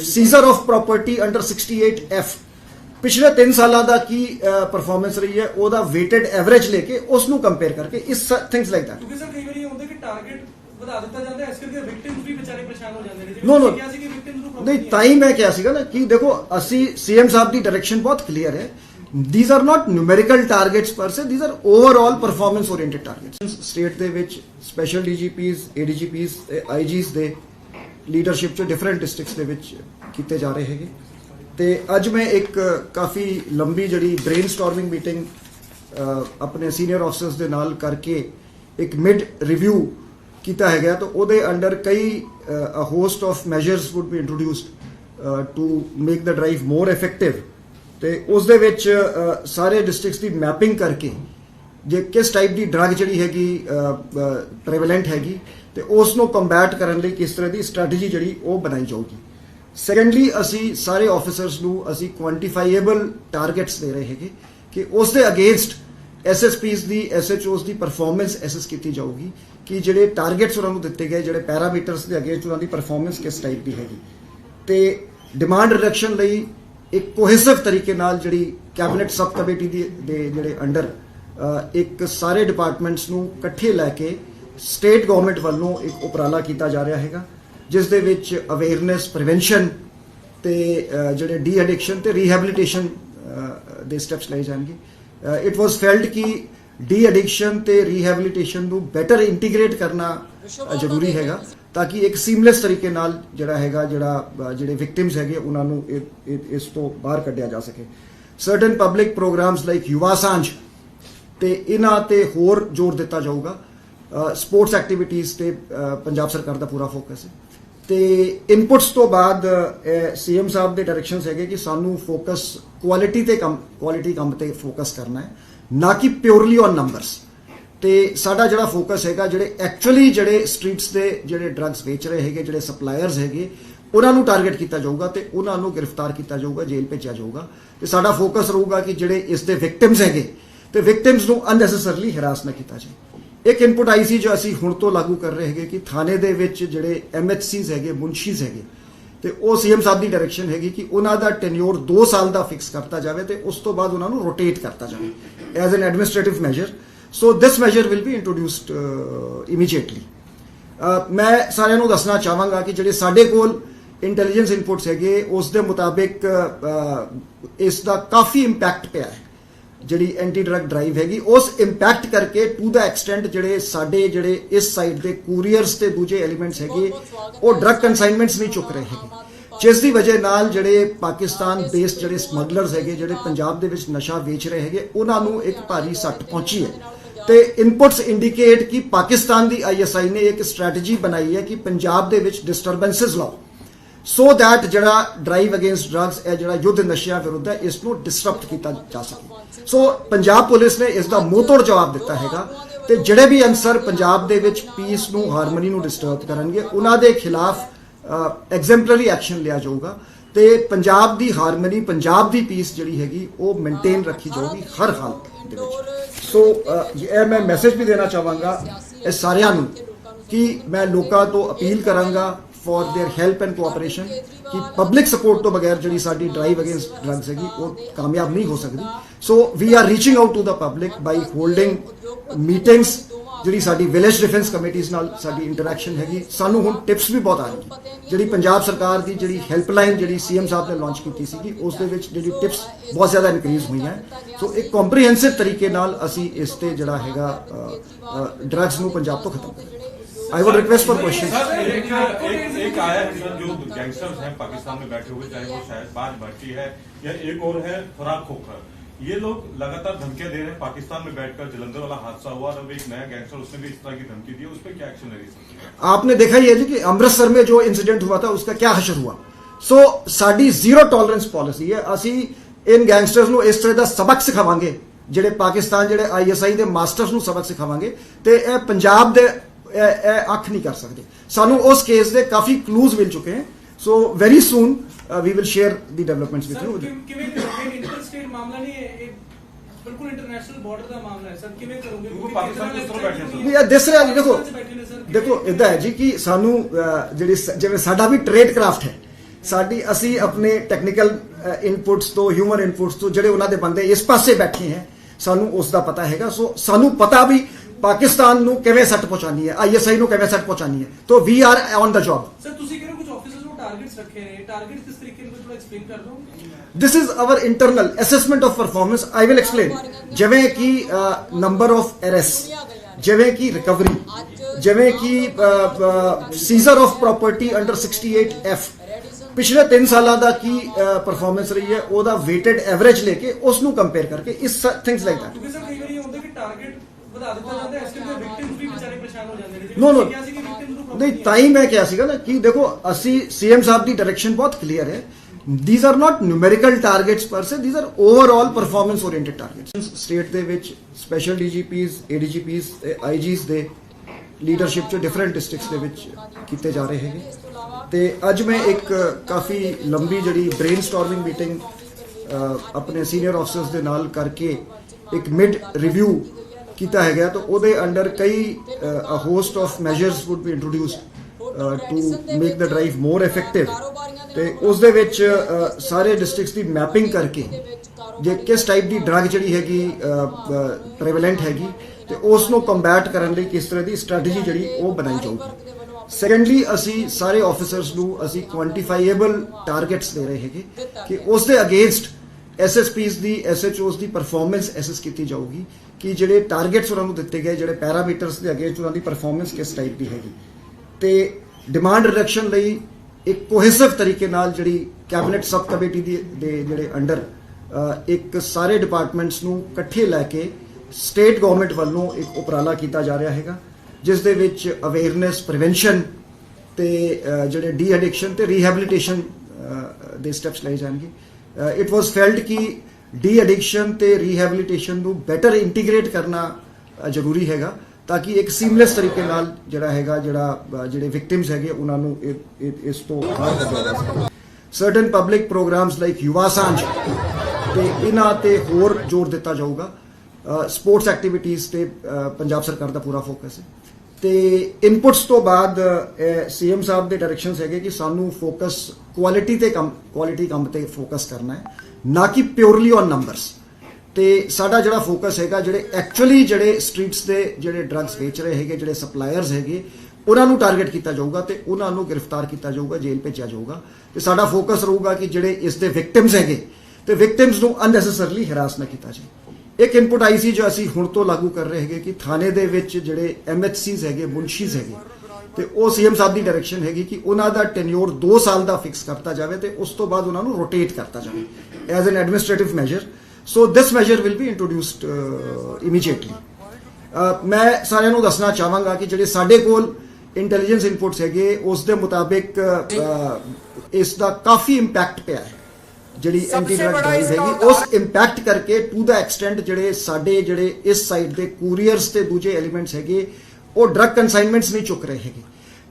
seizure of property under 68F ਪਿਛਲੇ 3 ਸਾਲਾਂ ਦਾ ਕੀ ਪਰਫਾਰਮੈਂਸ ਰਹੀ ਹੈ? ਉਹਦਾ weighted ਐਵਰੇਜ ਲੈ ਕੇ ਉਸ ਨੂੰ ਕੰਪੇਅਰ ਕਰਕੇ ਇਸ ਥਿੰਗਸ ਲਾਈਕ that ਕਿਉਂਕਿ ਸਰ ਕਈ ਵਾਰੀ ਹੁੰਦਾ ਕਿ ਟਾਰਗੇਟ ਵਧਾ ਦਿੱਤਾ ਜਾਂਦਾ ਇਸ ਕਰਕੇ ਵਿਕਟਿਮਸ ਵੀ ਵਿਚਾਰੇ ਪਰੇਸ਼ਾਨ ਹੋ ਜਾਂਦੇ ਨੇ। No, no. ਕਿਹਾ ਸੀ ਕਿ ਵਿਕਟਿਮਸ ਨੂੰ ਨਹੀਂ। ਤਾਂ ਹੀ ਮੈਂ ਕਿਹਾ ਸੀਗਾ ਨਾ ਕਿ ਦੇਖੋ ਅਸੀਂ ਸੀਐਮ ਸਾਹਿਬ ਦੀ ਡਾਇਰੈਕਸ਼ਨ ਬਹੁਤ ਕਲੀਅਰ ਹੈ। These are not numerical targets per se these are overall performance oriented targets state ਦੇ ਵਿੱਚ ਸਪੈਸ਼ਲ ਡੀਜੀਪੀਜ਼ ਏਡੀਜੀਪੀਜ਼ ਤੇ ਆਈਜੀਜ਼ ਦੇ ਲੀਡਰਸ਼ਿਪ ਚ ਡਿਫਰੈਂਟ ਡਿਸਟ੍ਰਿਕਟਸ ਦੇ ਵਿੱਚ ਕੀਤੇ ਜਾ ਰਹੇ ਹੈਗੇ। ਤੇ ਅੱਜ ਮੈਂ ਇੱਕ ਕਾਫੀ ਲੰਬੀ ਜਿਹੜੀ ਬ੍ਰੇਨਸਟਾਰਮਿੰਗ ਮੀਟਿੰਗ ਆਪਣੇ ਸੀਨੀਅਰ ਅਫਸਰਸ ਦੇ ਨਾਲ ਕਰਕੇ ਇੱਕ ਮਿਡ ਰਿਵਿਊ ਕੀਤਾ ਹੈਗਾ, ਤਾਂ ਉਹਦੇ ਅੰਡਰ ਕਈ ਅ host of measures would be introduced to make the drive more effective ਤੇ ਉਸ ਦੇ ਵਿੱਚ ਸਾਰੇ ਡਿਸਟ੍ਰਿਕਟਸ ਦੀ ਮੈਪਿੰਗ ਕਰਕੇ, ਜੇ ਕਿਸ ਟਾਈਪ ਦੀ ਡਰੱਗ ਜਿਹੜੀ ਹੈਗੀ ਪ੍ਰੈਵਲੈਂਟ ਹੈਗੀ, ਤੇ ਉਸ ਨੂੰ ਕੰਬੈਟ ਕਰਨ ਲਈ ਕਿਸ ਤਰ੍ਹਾਂ ਦੀ ਸਟ੍ਰੈਟਜੀ ਜਿਹੜੀ ਉਹ ਬਣਾਈ ਜਾਊਗੀ। ਸੈਕੰਡਲੀ ਅਸੀਂ ਸਾਰੇ ਆਫੀਸਰਸ ਨੂੰ ਅਸੀਂ ਕੁਆਂਟੀਫਾਈਏਬਲ ਟਾਰਗੇਟਸ ਦੇ ਰਹੇ ਹੈਗੇ ਕਿ ਉਸ ਦੇ ਅਗੇਂਸਟ ਐਸਐਸਪੀਸ ਦੀ ਐਸਐਚਓਸ ਦੀ ਪਰਫਾਰਮੈਂਸ ਐਸੈਸ ਕੀਤੀ ਜਾਊਗੀ। ਕਿ ਜਿਹੜੇ ਟਾਰਗੇਟਸ ਉਹਨਾਂ ਨੂੰ ਦਿੱਤੇ ਗਏ, ਜਿਹੜੇ ਪੈਰਾਮੀਟਰਸ ਦੇ ਅਗੇਂਸਟ ਉਹਨਾਂ ਦੀ ਪਰਫਾਰਮੈਂਸ ਕਿਸ ਟਾਈਪ ਦੀ ਹੈਗੀ। ਤੇ ਡਿਮਾਂਡ ਰਿਡਕਸ਼ਨ ਲਈ ਇੱਕ ਕੋਹੈਸਿਵ ਤਰੀਕੇ ਨਾਲ ਜਿਹੜੀ ਕੈਬਨਿਟ ਸਬ ਕਮੇਟੀ ਦੀ ਦੇ ਜਿਹੜੇ ਅੰਡਰ ਇੱਕ ਸਾਰੇ ਡਿਪਾਰਟਮੈਂਟਸ ਨੂੰ ਇਕੱਠੇ ਲੈ ਕੇ ਸਟੇਟ ਗਵਰਨਮੈਂਟ ਵੱਲੋਂ ਇੱਕ ਉਪਰਾਲਾ ਕੀਤਾ ਜਾ ਰਿਹਾ ਹੈਗਾ, ਜਿਸ ਦੇ ਵਿੱਚ ਅਵੇਅਰਨੈਸ ਪ੍ਰੀਵੈਂਸ਼ਨ ਤੇ ਜਿਹੜੇ ਡੀ ਐਡਿਕਸ਼ਨ ਤੇ ਰੀਹੈਬਿਲਿਟੇਸ਼ਨ ਦੇ ਸਟੈਪਸ ਲਏ ਜਾਣਗੇ। ਇਟ ਵਾਸ ਫੈਲਡ ਕਿ ਡੀ ਐਡਿਕਸ਼ਨ ਤੇ ਰੀਹੈਬਿਲਿਟੇਸ਼ਨ ਨੂੰ ਬੈਟਰ ਇੰਟੀਗ੍ਰੇਟ ਕਰਨਾ ਜ਼ਰੂਰੀ ਹੈਗਾ ਤਾਂ ਕਿ ਇੱਕ ਸੀਮਲੈਸ ਤਰੀਕੇ ਨਾਲ ਜਿਹੜਾ ਹੈਗਾ, ਜਿਹੜਾ ਜਿਹੜੇ ਵਿਕਟਿਮਸ ਹੈਗੇ, ਉਹਨਾਂ ਨੂੰ ਇਸ ਤੋਂ ਬਾਹਰ ਕੱਢਿਆ ਜਾ ਸਕੇ। Certain public programs like Yuva Saanjh ਤੇ ਇਹਨਾਂ ਤੇ ਹੋਰ ਜ਼ੋਰ ਦਿੱਤਾ ਜਾਊਗਾ। ਸਪੋਰਟਸ ਐਕਟੀਵਿਟੀਜ਼ ਤੇ ਪੰਜਾਬ ਸਰਕਾਰ ਦਾ ਪੂਰਾ ਫੋਕਸ ਹੈ। ਤੇ ਇਨਪੁਟਸ ਤੋਂ ਬਾਅਦ ਸੀਐਮ ਸਾਹਿਬ ਦੇ ਡਾਇਰੈਕਸ਼ਨਸ ਹੈਗੇ ਕਿ ਸਾਨੂੰ ਫੋਕਸ ਕੁਆਲਿਟੀ ਤੇ ਕੰਮ ਕੁਆਲਿਟੀ ਕੰਮ ਤੇ ਫੋਕਸ ਕਰਨਾ ਹੈ। ਨਾ ਕਿ ਪਿਓਰਲੀ ਔਨ ਨੰਬਰਸ ਤੇ ਸਾਡਾ ਜਿਹੜਾ ਫੋਕਸ ਹੈਗਾ, ਜਿਹੜੇ ਐਕਚੁਅਲੀ ਜਿਹੜੇ ਸਟਰੀਟਸ ਦੇ ਜਿਹੜੇ ਡਰੱਗਸ ਵੇਚ ਰਹੇ ਹੈਗੇ, ਜਿਹੜੇ ਸਪਲਾਇਰਸ ਹੈਗੇ, ਉਹਨਾਂ ਨੂੰ ਟਾਰਗੇਟ ਕੀਤਾ ਜਾਊਗਾ ਤੇ ਉਹਨਾਂ ਨੂੰ ਗ੍ਰਿਫਤਾਰ ਕੀਤਾ ਜਾਊਗਾ, ਜੇਲ੍ਹ ਭੇਜਿਆ ਜਾਊਗਾ। ਤੇ ਸਾਡਾ ਫੋਕਸ ਰਹੂਗਾ ਕਿ ਜਿਹੜੇ ਇਸ ਦੇ ਵਿਕਟਿਮਸ ਹੈਗੇ, ਤੇ ਵਿਕਟਿਮਸ ਨੂੰ ਅਨਨੈਸੈਸਰਲੀ ਹਰਾਸ ਨਾ ਕੀਤਾ ਜਾਏ। ਇੱਕ ਇਨਪੁਟ ਆਈ ਸੀ ਜੋ ਅਸੀਂ ਹੁਣ ਤੋਂ ਲਾਗੂ ਕਰ ਰਹੇ ਹੈਗੇ ਕਿ ਥਾਣੇ ਦੇ ਵਿੱਚ ਜਿਹੜੇ ਐਮਐਚਸੀਜ਼ ਹੈਗੇ, ਮੁਨਸ਼ੀਜ਼ ਹੈਗੇ ਤੇ ਉਹ ਸੀਐਮ ਸਾਹਿਬ ਦੀ ਡਾਇਰੈਕਸ਼ਨ ਹੈਗੀ ਕਿ ਉਹਨਾਂ ਦਾ ਟੈਨਿਓਰ 2 ਸਾਲ ਦਾ ਫਿਕਸ ਕਰਤਾ ਜਾਵੇ ਤੇ ਉਸ ਤੋਂ ਬਾਅਦ ਉਹਨਾਂ ਨੂੰ ਰੋਟੇਟ ਕਰਤਾ ਜਾਵੇ as an administrative measure so this measure will be introduced immediately ਮੈਂ ਸਾਰਿਆਂ ਨੂੰ ਦੱਸਣਾ ਚਾਹਾਂਗਾ ਕਿ ਜਿਹੜੇ ਸਾਡੇ ਕੋਲ ਇੰਟੈਲੀਜੈਂਸ ਇਨਪੁਟਸ ਹੈਗੇ, ਉਸ ਦੇ ਮੁਤਾਬਿਕ uh, uh, ਇਸ ਦਾ ਕਾਫੀ ਇੰਪੈਕਟ ਪਿਆ ਹੈ। ਜਿਹੜੀ ਐਂਟੀ ਡਰਗ ਡਰਾਈਵ ਹੈਗੀ ਉਸ ਇੰਪੈਕਟ ਕਰਕੇ ਟੂ ਦਾ ਐਕਸਟੈਂਟ ਜਿਹੜੇ ਸਾਡੇ ਜਿਹੜੇ ਇਸ ਸਾਈਡ ਦੇ ਕੂਰੀਅਰਸ ਤੇ ਦੂਜੇ ਐਲੀਮੈਂਟਸ ਹੈਗੇ ਉਹ ਡਰਗ ਕਨਸਾਈਨਮੈਂਟਸ ਨਹੀਂ ਚੁੱਕ ਰਹੇ ਹੈਗੇ। ਜਿਸ ਦੀ ਵਜ੍ਹਾ ਨਾਲ ਜਿਹੜੇ ਪਾਕਿਸਤਾਨ ਬੇਸਡ ਜਿਹੜੇ ਸਮਗਲਰਸ ਹੈਗੇ ਜਿਹੜੇ ਪੰਜਾਬ ਦੇ ਵਿੱਚ ਨਸ਼ਾ ਵੇਚ ਰਹੇ ਹੈਗੇ ਉਹਨਾਂ ਨੂੰ ਇੱਕ ਭਾਰੀ ਸੱਟ ਪਹੁੰਚੀ ਹੈ। ਤੇ ਇਨਪੁਟਸ ਇੰਡੀਕੇਟ ਕਿ ਪਾਕਿਸਤਾਨ ਦੀ ਆਈਐਸਆਈ ਨੇ ਇੱਕ ਸਟ੍ਰੈਟਜੀ ਬਣਾਈ ਹੈ ਕਿ ਪੰਜਾਬ ਦੇ ਵਿੱਚ ਡਿਸਟਰਬੈਂਸਸ ਲਾਓ। ਸੋ that ਜਿਹੜਾ ਡਰਾਈਵ ਅਗੇਂਸਟ ਡਰੱਗਸ ਇਹ ਜਿਹੜਾ ਯੁੱਧ ਨਸ਼ਿਆਂ ਵਿਰੁੱਧ ਹੈ ਇਸ ਨੂੰ ਡਿਸਰਪਟ ਕੀਤਾ ਜਾ ਸਕੇ। ਸੋ ਪੰਜਾਬ ਪੁਲਿਸ ਨੇ ਇਸ ਦਾ ਮੂੰਹਤੋੜ ਜਵਾਬ ਦਿੱਤਾ ਹੈਗਾ ਤੇ ਜਿਹੜੇ ਵੀ ਅਨਸਰ ਪੰਜਾਬ ਦੇ ਵਿੱਚ ਪੀਸ ਨੂੰ ਹਾਰਮਨੀ ਨੂੰ ਡਿਸਟਰਬ ਕਰਨਗੇ, ਉਹਨਾਂ ਦੇ ਖਿਲਾਫ ਐਗਜ਼ੈਂਪਲਰੀ ਐਕਸ਼ਨ ਲਿਆ ਜਾਊਗਾ ਤੇ ਪੰਜਾਬ ਦੀ ਹਾਰਮਨੀ ਪੰਜਾਬ ਦੀ ਪੀਸ ਜਿਹੜੀ ਹੈਗੀ, ਉਹ ਮੇਨਟੇਨ ਰੱਖੀ ਜਾਊਗੀ ਹਰ ਹਾਲਤ ਦੇ ਵਿੱਚ। ਸੋ ਇਹ ਮੈਂ ਮੈਸੇਜ ਵੀ ਦੇਣਾ ਚਾਹਾਂਗਾ ਇਹ ਸਾਰਿਆਂ ਨੂੰ ਕਿ ਮੈਂ ਲੋਕਾਂ ਤੋਂ ਅਪੀਲ ਕਰਾਂਗਾ for their help and cooperation ਕਿ ਪਬਲਿਕ ਸਪੋਰਟ ਤੋਂ ਬਗੈਰ ਜਿਹੜੀ ਸਾਡੀ ਡਰਾਈਵ ਅਗੇਂਸਟ ਡਰੱਗਸ ਹੈਗੀ, ਉਹ ਕਾਮਯਾਬ ਨਹੀਂ ਹੋ ਸਕਦੀ। So we are reaching out to the public by holding meetings ਜਿਹੜੀ ਸਾਡੀ ਵਿਲੇਜ ਡਿਫੈਂਸ ਕਮੇਟੀਆਂ ਨਾਲ ਸਾਡੀ ਇੰਟਰੈਕਸ਼ਨ ਹੈਗੀ। ਸਾਨੂੰ ਹੁਣ ਟਿਪਸ ਵੀ ਬਹੁਤ ਆ ਰਹੀ ਜਿਹੜੀ ਪੰਜਾਬ ਸਰਕਾਰ ਦੀ ਜਿਹੜੀ ਹੈਲਪਲਾਈਨ ਜਿਹੜੀ ਸੀਐਮ ਸਾਹਿਬ ਨੇ ਲਾਂਚ ਕੀਤੀ ਸੀਗੀ, ਉਸ ਦੇ ਵਿੱਚ ਜਿਹੜੀ ਟਿਪਸ ਬਹੁਤ ਜ਼ਿਆਦਾ ਇਨਕਰੀਜ਼ ਹੋਈਆਂ। ਸੋ ਇੱਕ ਕੰਪਰੀਹੈਂਸਿਵ ਤਰੀਕੇ ਨਾਲ ਅਸੀਂ ਇਸ ਤੇ ਜਿਹੜਾ ਹੈਗਾ ਡਰੱਗਸ ਨੂੰ ਪੰਜਾਬ ਤੋਂ ਖਤਮ ਕਰਾਂਗੇ। I would request for question sir एक एक एक आया है सर जो गैंगस्टर्स हैं पाकिस्तान में बैठे हुए चाहे वो शहबाज भट्टी है या एक और है फराब खोखर ये लोग लगातार धमकियां दे रहे हैं पाकिस्तान में बैठकर जलंधर वाला हादसा हुआ और अब एक नया गैंगस्टर उसने भी इस तरह की धमकी दी उस पर क्या एक्शन ले सकते आपने देखा ही है जी कि ਅੰਮ੍ਰਿਤਸਰ में जो इंसिडेंट हुआ था उसका क्या हशर हुआ ਸੋ ਸਾਡੀ ਜ਼ੀਰੋ ਟੋਲਰੈਂਸ ਪਾਲਿਸੀ ਹੈ ਅਸੀਂ ਇਨ ਗੈਂਗਸਟਰਸ ਨੂੰ ਇਸ ਤਰ੍ਹਾਂ ਦਾ ਸਬਕ ਸਿਖਾਵਾਂਗੇ ਜਿਹੜੇ ਪਾਕਿਸਤਾਨ ਜਿਹੜੇ ਆਈਐਸਆਈ ਦੇ ਮਾਸਟਰਸ ਨੂੰ ਸਬਕ ਸਿਖਾਵਾਂਗੇ ਤੇ ਇਹ ਪੰਜਾਬ ਦੇ ਇਹ ਇਹ ਅੱਖ ਨਹੀਂ ਕਰ ਸਕਦੇ। ਸਾਨੂੰ ਉਸ ਕੇਸ ਦੇ ਕਾਫੀ ਕਲੂਜ਼ ਮਿਲ ਚੁੱਕੇ ਹਨ so very soon we will share the developments with you ਕਿਵੇਂ- ਕਿਵੇਂ ਕਰੋਗੇ? ਇੰਟਰ ਸਟੇਟ ਮਾਮਲਾ ਨਹੀਂ ਹੈ ਇਹ ਬਿਲਕੁਲ ਇੰਟਰਨੈਸ਼ਨਲ ਬਾਰਡਰ ਦਾ ਮਾਮਲਾ ਹੈ। ਸਰ ਕਿਵੇਂ ਕਰੋਗੇ? ਕਿਉਂਕਿ ਪਾਕਿਸਤਾਨ ਕਿਸ ਤਰ੍ਹਾਂ ਬੈਠੇ ਸਰ? ਵੀ ਇਹ ਦਿਸ ਰਿਹਾ ਜੀ ਦੇਖੋ ਨੇ ਦੇਖੋ ਇਦਾਂ ਹੈ ਜੀ ਕਿ ਸਾਨੂੰ ਜਿਹੜੀ ਜਿਵੇਂ ਸਾਡਾ ਵੀ ਟ੍ਰੇਡ ਕਰਾਫਟ ਹੈ। ਸਾਡੀ ਅਸੀਂ ਆਪਣੇ ਟੈਕਨੀਕਲ ਇਨਪੁਟਸ ਤੋਂ ਹਿਊਮਨ ਇਨਪੁਟਸ ਤੋਂ ਜਿਹੜੇ ਉਹਨਾਂ ਦੇ ਬੰਦੇ ਇਸ ਪਾਸੇ ਬੈਠੇ ਹੈ ਸਾਨੂੰ ਉਸ ਦਾ ਪਤਾ ਹੈਗਾ। ਸੋ ਸਾਨੂੰ ਪਤਾ ਵੀ ਪਾਕਿਸਤਾਨ ਨੂੰ ਕਿਵੇਂ ਸੱਟ ਪਹੁੰਚਾਣੀ ਹੈ? ਆਈਐਸਆਈ ਨੂੰ ਕਿਵੇਂ ਸੱਟ ਪਹੁੰਚਾਣੀ ਹੈ? ਤੋਂ we are on the job. Sir ਤੁਸੀਂ ਕਿਹੜੇ ਕੁਝ ਆਫੀਸਰਸ ਨੂੰ ਟਾਰਗੇਟਸ ਰੱਖੇ ਨੇ? ਟਾਰਗੇਟਸ ਕਿਸ ਤਰੀਕੇ ਨਾਲ ਥੋੜਾ ਐਕਸਪਲੇਨ ਕਰ ਦਿਓ? This is our internal assessment of performance. I will explain. ਜਿਵੇਂ ਕਿ ਨੰਬਰ ਆਫ ਅਰੈਸਟ ਜਿਵੇਂ ਕਿ ਰਿਕਵਰੀ ਜਿਵੇਂ ਕਿ seizure of property under 68 F ਪਿਛਲੇ 3 ਸਾਲਾਂ ਦਾ ਕੀ ਪਰਫਾਰਮੈਂਸ ਰਹੀ ਹੈ? ਉਹਦਾ weighted ਐਵਰੇਜ ਲੈ ਕੇ ਉਸ ਨੂੰ ਕੰਪੇਅਰ ਕਰਕੇ ਇਸ ਥਿੰਗਸ ਲਾਈਕ that ਕਿਉਂਕਿ ਸਰ ਕਈ ਵਾਰੀ ਹੁੰਦਾ ਕਿ ਟਾਰਗੇਟ ਵਧਾ ਦਿੱਤਾ ਜਾਂਦਾ ਹੈ। ਇਸ ਕਰਕੇ ਵਿਕਟਿਮਸ ਵੀ ਵਿਚਾਰੇ ਪਰੇਸ਼ਾਨ ਹੋ ਜਾਂਦੇ ਨੇ। ਜਿਵੇਂ No, no. ਤੁਸੀਂ ਕਿਹਾ ਸੀ ਕਿ victims ਨੂੰ ਨਹੀਂ ਤਾਂ ਹੀ ਮੈਂ ਕਿਹਾ ਸੀਗਾ ਨਾ ਕਿ ਦੇਖੋ ਅਸੀਂ ਸੀਐਮ ਸਾਹਿਬ ਦੀ ਡਾਇਰੈਕਸ਼ਨ ਬਹੁਤ ਕਲੀਅਰ ਹੈ। These are not numerical targets per se these are overall performance oriented targets state ਦੇ ਵਿੱਚ ਸਪੈਸ਼ਲ ਡੀਜੀਪੀਸ ਏਡੀਜੀਪੀਸ ਤੇ ਆਈਜੀਸ ਦੇ ਲੀਡਰਸ਼ਿਪ ਚ ਡਿਫਰੈਂਟ ਡਿਸਟ੍ਰਿਕਟਸ ਦੇ ਵਿੱਚ ਕੀਤੇ ਜਾ ਰਹੇ ਹੈਗੇ। ਤੇ ਅੱਜ ਮੈਂ ਇੱਕ ਕਾਫੀ ਲੰਬੀ ਜਿਹੜੀ ਬ੍ਰੇਨਸਟਾਰਮਿੰਗ ਮੀਟਿੰਗ ਆਪਣੇ ਸੀਨੀਅਰ ਆਫਸਰਸ ਦੇ ਨਾਲ ਕਰਕੇ ਇੱਕ ਮਿਡ ਰਿਵਿਊ ਕੀਤਾ ਹੈਗਾ ਤਾਂ ਉਹਦੇ ਅੰਡਰ ਕਈ ਅ host of measures would be introduced to make the drive more effective ਤੇ ਉਸ ਦੇ ਵਿੱਚ ਸਾਰੇ ਡਿਸਟ੍ਰਿਕਟਸ ਦੀ ਮੈਪਿੰਗ ਕਰਕੇ ਜੇ ਕਿਸ ਟਾਈਪ ਦੀ ਡਰੱਗ ਜਿਹੜੀ ਹੈਗੀ ਪ੍ਰੈਵਲੈਂਟ ਹੈਗੀ, ਤੇ ਉਸ ਨੂੰ ਕੰਬੈਟ ਕਰਨ ਲਈ ਕਿਸ ਤਰ੍ਹਾਂ ਦੀ ਸਟ੍ਰੈਟਜੀ ਜਿਹੜੀ ਉਹ ਬਣਾਈ ਜਾਊਗੀ। ਸੈਕੰਡਲੀ ਅਸੀਂ ਸਾਰੇ ਆਫੀਸਰਸ ਨੂੰ ਅਸੀਂ ਕੁਆਂਟੀਫਾਈਏਬਲ ਟਾਰਗੇਟਸ ਦੇ ਰਹੇ ਹੈਗੇ ਕਿ ਉਸ ਦੇ ਅਗੇਂਸਟ ਐਸਐਸਪੀਸ ਦੀ ਐਸਐਚਓਸ ਦੀ ਪਰਫਾਰਮੈਂਸ ਐਸੈਸ ਕੀਤੀ ਜਾਊਗੀ। ਕਿ ਜਿਹੜੇ ਟਾਰਗੇਟਸ ਉਹਨਾਂ ਨੂੰ ਦਿੱਤੇ ਗਏ, ਜਿਹੜੇ ਪੈਰਾਮੀਟਰਸ ਦੇ ਅਗੇਂਸਟ ਉਹਨਾਂ ਦੀ ਪਰਫਾਰਮੈਂਸ ਕਿਸ ਟਾਈਪ ਦੀ ਹੈਗੀ। ਤੇ ਡਿਮਾਂਡ ਰਿਡਕਸ਼ਨ ਲਈ ਇੱਕ ਕੋਹੈਸਿਵ ਤਰੀਕੇ ਨਾਲ ਜਿਹੜੀ ਕੈਬਨਿਟ ਸਬ ਕਮੇਟੀ ਦੀ ਦੇ ਜਿਹੜੇ ਅੰਡਰ ਇੱਕ ਸਾਰੇ ਡਿਪਾਰਟਮੈਂਟਸ ਨੂੰ ਇਕੱਠੇ ਲੈ ਕੇ ਸਟੇਟ ਗਵਰਨਮੈਂਟ ਵੱਲੋਂ ਇੱਕ ਉਪਰਾਲਾ ਕੀਤਾ ਜਾ ਰਿਹਾ ਹੈਗਾ, ਜਿਸ ਦੇ ਵਿੱਚ ਅਵੇਅਰਨੈਸ ਪ੍ਰੀਵੈਂਸ਼ਨ ਤੇ ਜਿਹੜੇ ਡੀ ਐਡਿਕਸ਼ਨ ਤੇ ਰੀਹੈਬਿਲਿਟੇਸ਼ਨ ਦੇ ਸਟੈਪਸ ਲਏ ਜਾਣਗੇ। ਇਟ ਵਾਸ ਫੈਲਡ ਕਿ ਡੀ ਐਡਿਕਸ਼ਨ ਤੇ ਰੀਹੈਬਿਲਿਟੇਸ਼ਨ ਨੂੰ ਬੈਟਰ ਇੰਟੀਗ੍ਰੇਟ ਕਰਨਾ ਜ਼ਰੂਰੀ ਹੈਗਾ, ਤਾਂ ਕਿ ਇੱਕ ਸੀਮਲੈਸ ਤਰੀਕੇ ਨਾਲ ਜਿਹੜਾ ਹੈਗਾ, ਜਿਹੜਾ ਜਿਹੜੇ ਵਿਕਟਿਮਸ ਹੈਗੇ, ਉਹਨਾਂ ਨੂੰ ਇਸ ਤੋਂ ਬਾਹਰ ਕੱਢਿਆ ਜਾ ਸਕੇ। Certain public programs like Yuva Saanjh ਤੇ ਇਹਨਾਂ ਤੇ ਹੋਰ ਜ਼ੋਰ ਦਿੱਤਾ ਜਾਊਗਾ। ਸਪੋਰਟਸ ਐਕਟੀਵਿਟੀਜ਼ ਤੇ ਪੰਜਾਬ ਸਰਕਾਰ ਦਾ ਪੂਰਾ ਫੋਕਸ ਹੈ। ਤੇ ਇਨਪੁਟਸ ਤੋਂ ਬਾਅਦ ਸੀਐਮ ਸਾਹਿਬ ਦੇ ਡਾਇਰੈਕਸ਼ਨਸ ਹੈਗੇ ਕਿ ਸਾਨੂੰ ਫੋਕਸ ਕੁਆਲਿਟੀ ਤੇ ਕੰਮ ਕੁਆਲਿਟੀ ਕੰਮ ਤੇ ਫੋਕਸ ਕਰਨਾ ਹੈ। ਨਾ ਕਿ ਪਿਓਰਲੀ ਔਨ ਨੰਬਰਸ ਤੇ ਸਾਡਾ ਜਿਹੜਾ ਫੋਕਸ ਹੈਗਾ, ਜਿਹੜੇ ਐਕਚੁਅਲੀ ਜਿਹੜੇ ਸਟਰੀਟਸ ਦੇ ਜਿਹੜੇ ਡਰੱਗਸ ਵੇਚ ਰਹੇ ਹੈਗੇ, ਜਿਹੜੇ ਸਪਲਾਇਰਸ ਹੈਗੇ, ਉਹਨਾਂ ਨੂੰ ਟਾਰਗੇਟ ਕੀਤਾ ਜਾਊਗਾ ਤੇ ਉਹਨਾਂ ਨੂੰ ਗ੍ਰਿਫਤਾਰ ਕੀਤਾ ਜਾਊਗਾ, ਜੇਲ੍ਹ ਭੇਜਿਆ ਜਾਊਗਾ। ਤੇ ਸਾਡਾ ਫੋਕਸ ਰਹੂਗਾ ਕਿ ਜਿਹੜੇ ਇਸ ਦੇ ਵਿਕਟਿਮਸ ਹੈਗੇ, ਤੇ ਵਿਕਟਿਮਸ ਨੂੰ ਅਨਨੈਸੈਸਰਲੀ ਹਰਾਸ ਨਾ ਕੀਤਾ ਜਾਏ। ਇੱਕ ਇਨਪੁਟ ਆਈ ਸੀ ਜੋ ਅਸੀਂ ਹੁਣ ਤੋਂ ਲਾਗੂ ਕਰ ਰਹੇ ਹੈਗੇ ਕਿ ਥਾਣੇ ਦੇ ਵਿੱਚ ਜਿਹੜੇ ਐਮਐਚਸੀਜ਼ ਹੈਗੇ, ਮੁਨਸ਼ੀਜ਼ ਹੈਗੇ ਤੇ ਉਹ ਸੀਐਮ ਸਾਹਿਬ ਦੀ ਡਾਇਰੈਕਸ਼ਨ ਹੈਗੀ ਕਿ ਉਹਨਾਂ ਦਾ ਟੈਨਿਓਰ 2 ਸਾਲ ਦਾ ਫਿਕਸ ਕਰਤਾ ਜਾਵੇ ਤੇ ਉਸ ਤੋਂ ਬਾਅਦ ਉਹਨਾਂ ਨੂੰ ਰੋਟੇਟ ਕਰਤਾ ਜਾਵੇ as an administrative measure so this measure will be introduced immediately ਮੈਂ ਸਾਰਿਆਂ ਨੂੰ ਦੱਸਣਾ ਚਾਹਾਂਗਾ ਕਿ ਜਿਹੜੇ ਸਾਡੇ ਕੋਲ ਇੰਟੈਲੀਜੈਂਸ ਇਨਪੁਟਸ ਹੈਗੇ ਉਸ ਦੇ ਮੁਤਾਬਿਕ uh, uh, ਇਸ ਦਾ ਕਾਫੀ ਇੰਪੈਕਟ ਪਿਆ ਹੈ। ਜਿਹੜੀ ਐਂਟੀ ਡਰਗ ਡਰਾਈਵ ਹੈਗੀ ਉਸ ਇੰਪੈਕਟ ਕਰਕੇ ਟੂ ਦਾ ਐਕਸਟੈਂਟ ਜਿਹੜੇ ਸਾਡੇ ਜਿਹੜੇ ਇਸ ਸਾਈਡ ਦੇ ਕੂਰੀਅਰਸ ਤੇ ਦੂਜੇ ਐਲੀਮੈਂਟਸ ਹੈਗੇ ਉਹ ਡਰੱਗ ਕਨਸਾਈਨਮੈਂਟਸ ਨਹੀਂ ਚੁੱਕ ਰਹੇ ਹੈਗੇ।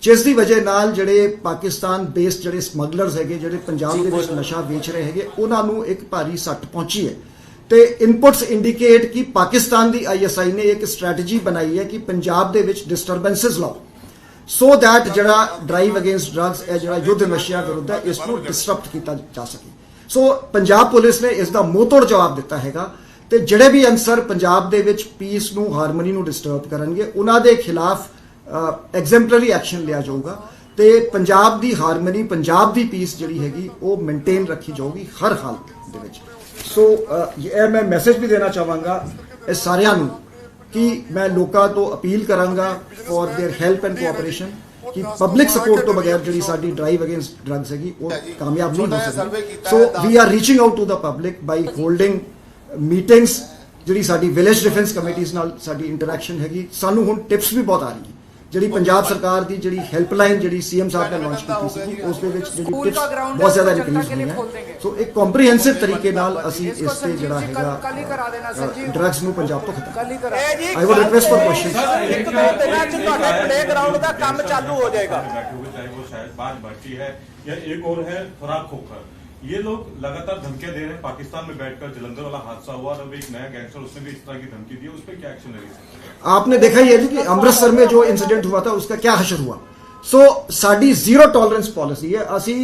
ਜਿਸ ਦੀ ਵਜ੍ਹਾ ਨਾਲ ਜਿਹੜੇ ਪਾਕਿਸਤਾਨ ਬੇਸਡ ਜਿਹੜੇ ਸਮਗਲਰਸ ਹੈਗੇ, ਜਿਹੜੇ ਪੰਜਾਬ ਦੇ ਵਿੱਚ ਨਸ਼ਾ ਵੇਚ ਰਹੇ ਹੈਗੇ, ਉਹਨਾਂ ਨੂੰ ਇੱਕ ਭਾਰੀ ਸੱਟ ਪਹੁੰਚੀ ਹੈ। ਤੇ ਇਨਪੁਟਸ ਇੰਡੀਕੇਟ ਕਿ ਪਾਕਿਸਤਾਨ ਦੀ ਆਈਐਸਆਈ ਨੇ ਇੱਕ ਸਟ੍ਰੈਟਜੀ ਬਣਾਈ ਹੈ ਕਿ ਪੰਜਾਬ ਦੇ ਵਿੱਚ ਡਿਸਟਰਬੈਂਸਸ ਲਾਓ। ਸੋ that ਜਿਹੜਾ ਡਰਾਈਵ ਅਗੇਂਸਟ ਡਰੱਗਸ ਇਹ ਜਿਹੜਾ ਯੁੱਧ ਨਸ਼ਿਆਂ ਵਿਰੁੱਧ ਹੈ, ਇਸ ਨੂੰ ਡਿਸਰਪਟ ਕੀਤਾ ਜਾ ਸਕੇ। ਸੋ ਪੰਜਾਬ ਪੁਲਿਸ ਨੇ ਇਸ ਦਾ ਮੋਹਤੋੜ ਜਵਾਬ ਦਿੱਤਾ ਹੈਗਾ। ਤੇ ਜਿਹੜੇ ਵੀ ਅਨਸਰ ਪੰਜਾਬ ਦੇ ਵਿੱਚ ਪੀਸ ਨੂੰ ਹਾਰਮਨੀ ਨੂੰ ਡਿਸਟਰਬ ਕਰਨਗੇ ਉਹਨਾਂ ਦੇ ਖਿਲਾਫ ਐਗਜ਼ੈਂਪਲਰੀ ਐਕਸ਼ਨ ਲਿਆ ਜਾਊਗਾ ਤੇ ਪੰਜਾਬ ਦੀ ਹਾਰਮਨੀ ਪੰਜਾਬ ਦੀ ਪੀਸ ਜਿਹੜੀ ਹੈਗੀ ਉਹ ਮੇਨਟੇਨ ਰੱਖੀ ਜਾਊਗੀ ਹਰ ਹਾਲਤ ਦੇ ਵਿੱਚ। ਸੋ ਇਹ ਮੈਂ ਮੈਸੇਜ ਵੀ ਦੇਣਾ ਚਾਹਾਂਗਾ ਇਹ ਸਾਰਿਆਂ ਨੂੰ ਕਿ ਮੈਂ ਲੋਕਾਂ ਤੋਂ ਅਪੀਲ ਕਰਾਂਗਾ for their help and cooperation ਕਿ ਪਬਲਿਕ ਸਪੋਰਟ ਤੋਂ ਬਗੈਰ ਜਿਹੜੀ ਸਾਡੀ ਡਰਾਈਵ ਅਗੇਂਸਟ ਡਰੱਗਸ ਹੈਗੀ ਉਹ ਕਾਮਯਾਬ ਨਹੀਂ ਹੋ ਸਕਦੀ। So we are reaching out to the public by holding meetings ਜਿਹੜੀ ਸਾਡੀ ਵਿਲੇਜ ਡਿਫੈਂਸ ਕਮੇਟੀਆਂ ਨਾਲ ਸਾਡੀ ਇੰਟਰੈਕਸ਼ਨ ਹੈਗੀ ਸਾਨੂੰ ਹੁਣ ਟਿਪਸ ਵੀ ਬਹੁਤ ਆ ਰਹੀ ਹੈ ਜਿਹੜੀ ਪੰਜਾਬ ਸਰਕਾਰ ਦੀ ਜਿਹੜੀ ਹੈਲਪਲਾਈਨ ਜਿਹੜੀ ਸੀਐਮ ਸਾਹਿਬ ਨੇ ਲਾਂਚ ਕੀਤੀ ਸੀ ਉਸ ਦੇ ਵਿੱਚ ਜਿਹੜੀ ਟਿਪਸ ਬਹੁਤ ਜ਼ਿਆਦਾ ਇਨਕਰੀਜ਼ ਹੋਈ ਹੈ ਸੋ ਇੱਕ ਕੰਪਰੀਹੈਂਸਿਵ ਤਰੀਕੇ ਨਾਲ ਅਸੀਂ ਇਸ ਤੇ ਜਿਹੜਾ ਹੈਗਾ ਡਰੱਗਸ ਨੂੰ ਪੰਜਾਬ ਤੋਂ ਖਤਮ। I would request for question ਇੱਕ ਦੋ ਦਿਨਾਂ ਚ ਤੁਹਾਡਾ ਪਲੇਗਰਾਉਂਡ ਦਾ ਕੰਮ ਚਾਲੂ ਹੋ ਜਾਏਗਾ। ਬਾਤ ਬਚੀ ਹੈ ਜਾਂ ਇੱਕ ਹੋਰ ਹੈ ਖੁਰਾਕ ਖੋਖਰ। एक और है फराक खोखर ये लोग लगातार धमकियां दे रहे हैं पाकिस्तान में बैठकर जलंधर वाला हादसा हुआ और अब एक नया गैंगस्टर उसने भी इस तरह की धमकी दी है उस पर क्या एक्शन लगेगा आपने देखा ही है जी कि अमृतसर में जो इंसिडेंट हुआ था उसका क्या हशर हुआ ਸੋ ਸਾਡੀ ਜ਼ੀਰੋ ਟੋਲਰੈਂਸ ਪਾਲਿਸੀ ਹੈ ਅਸੀਂ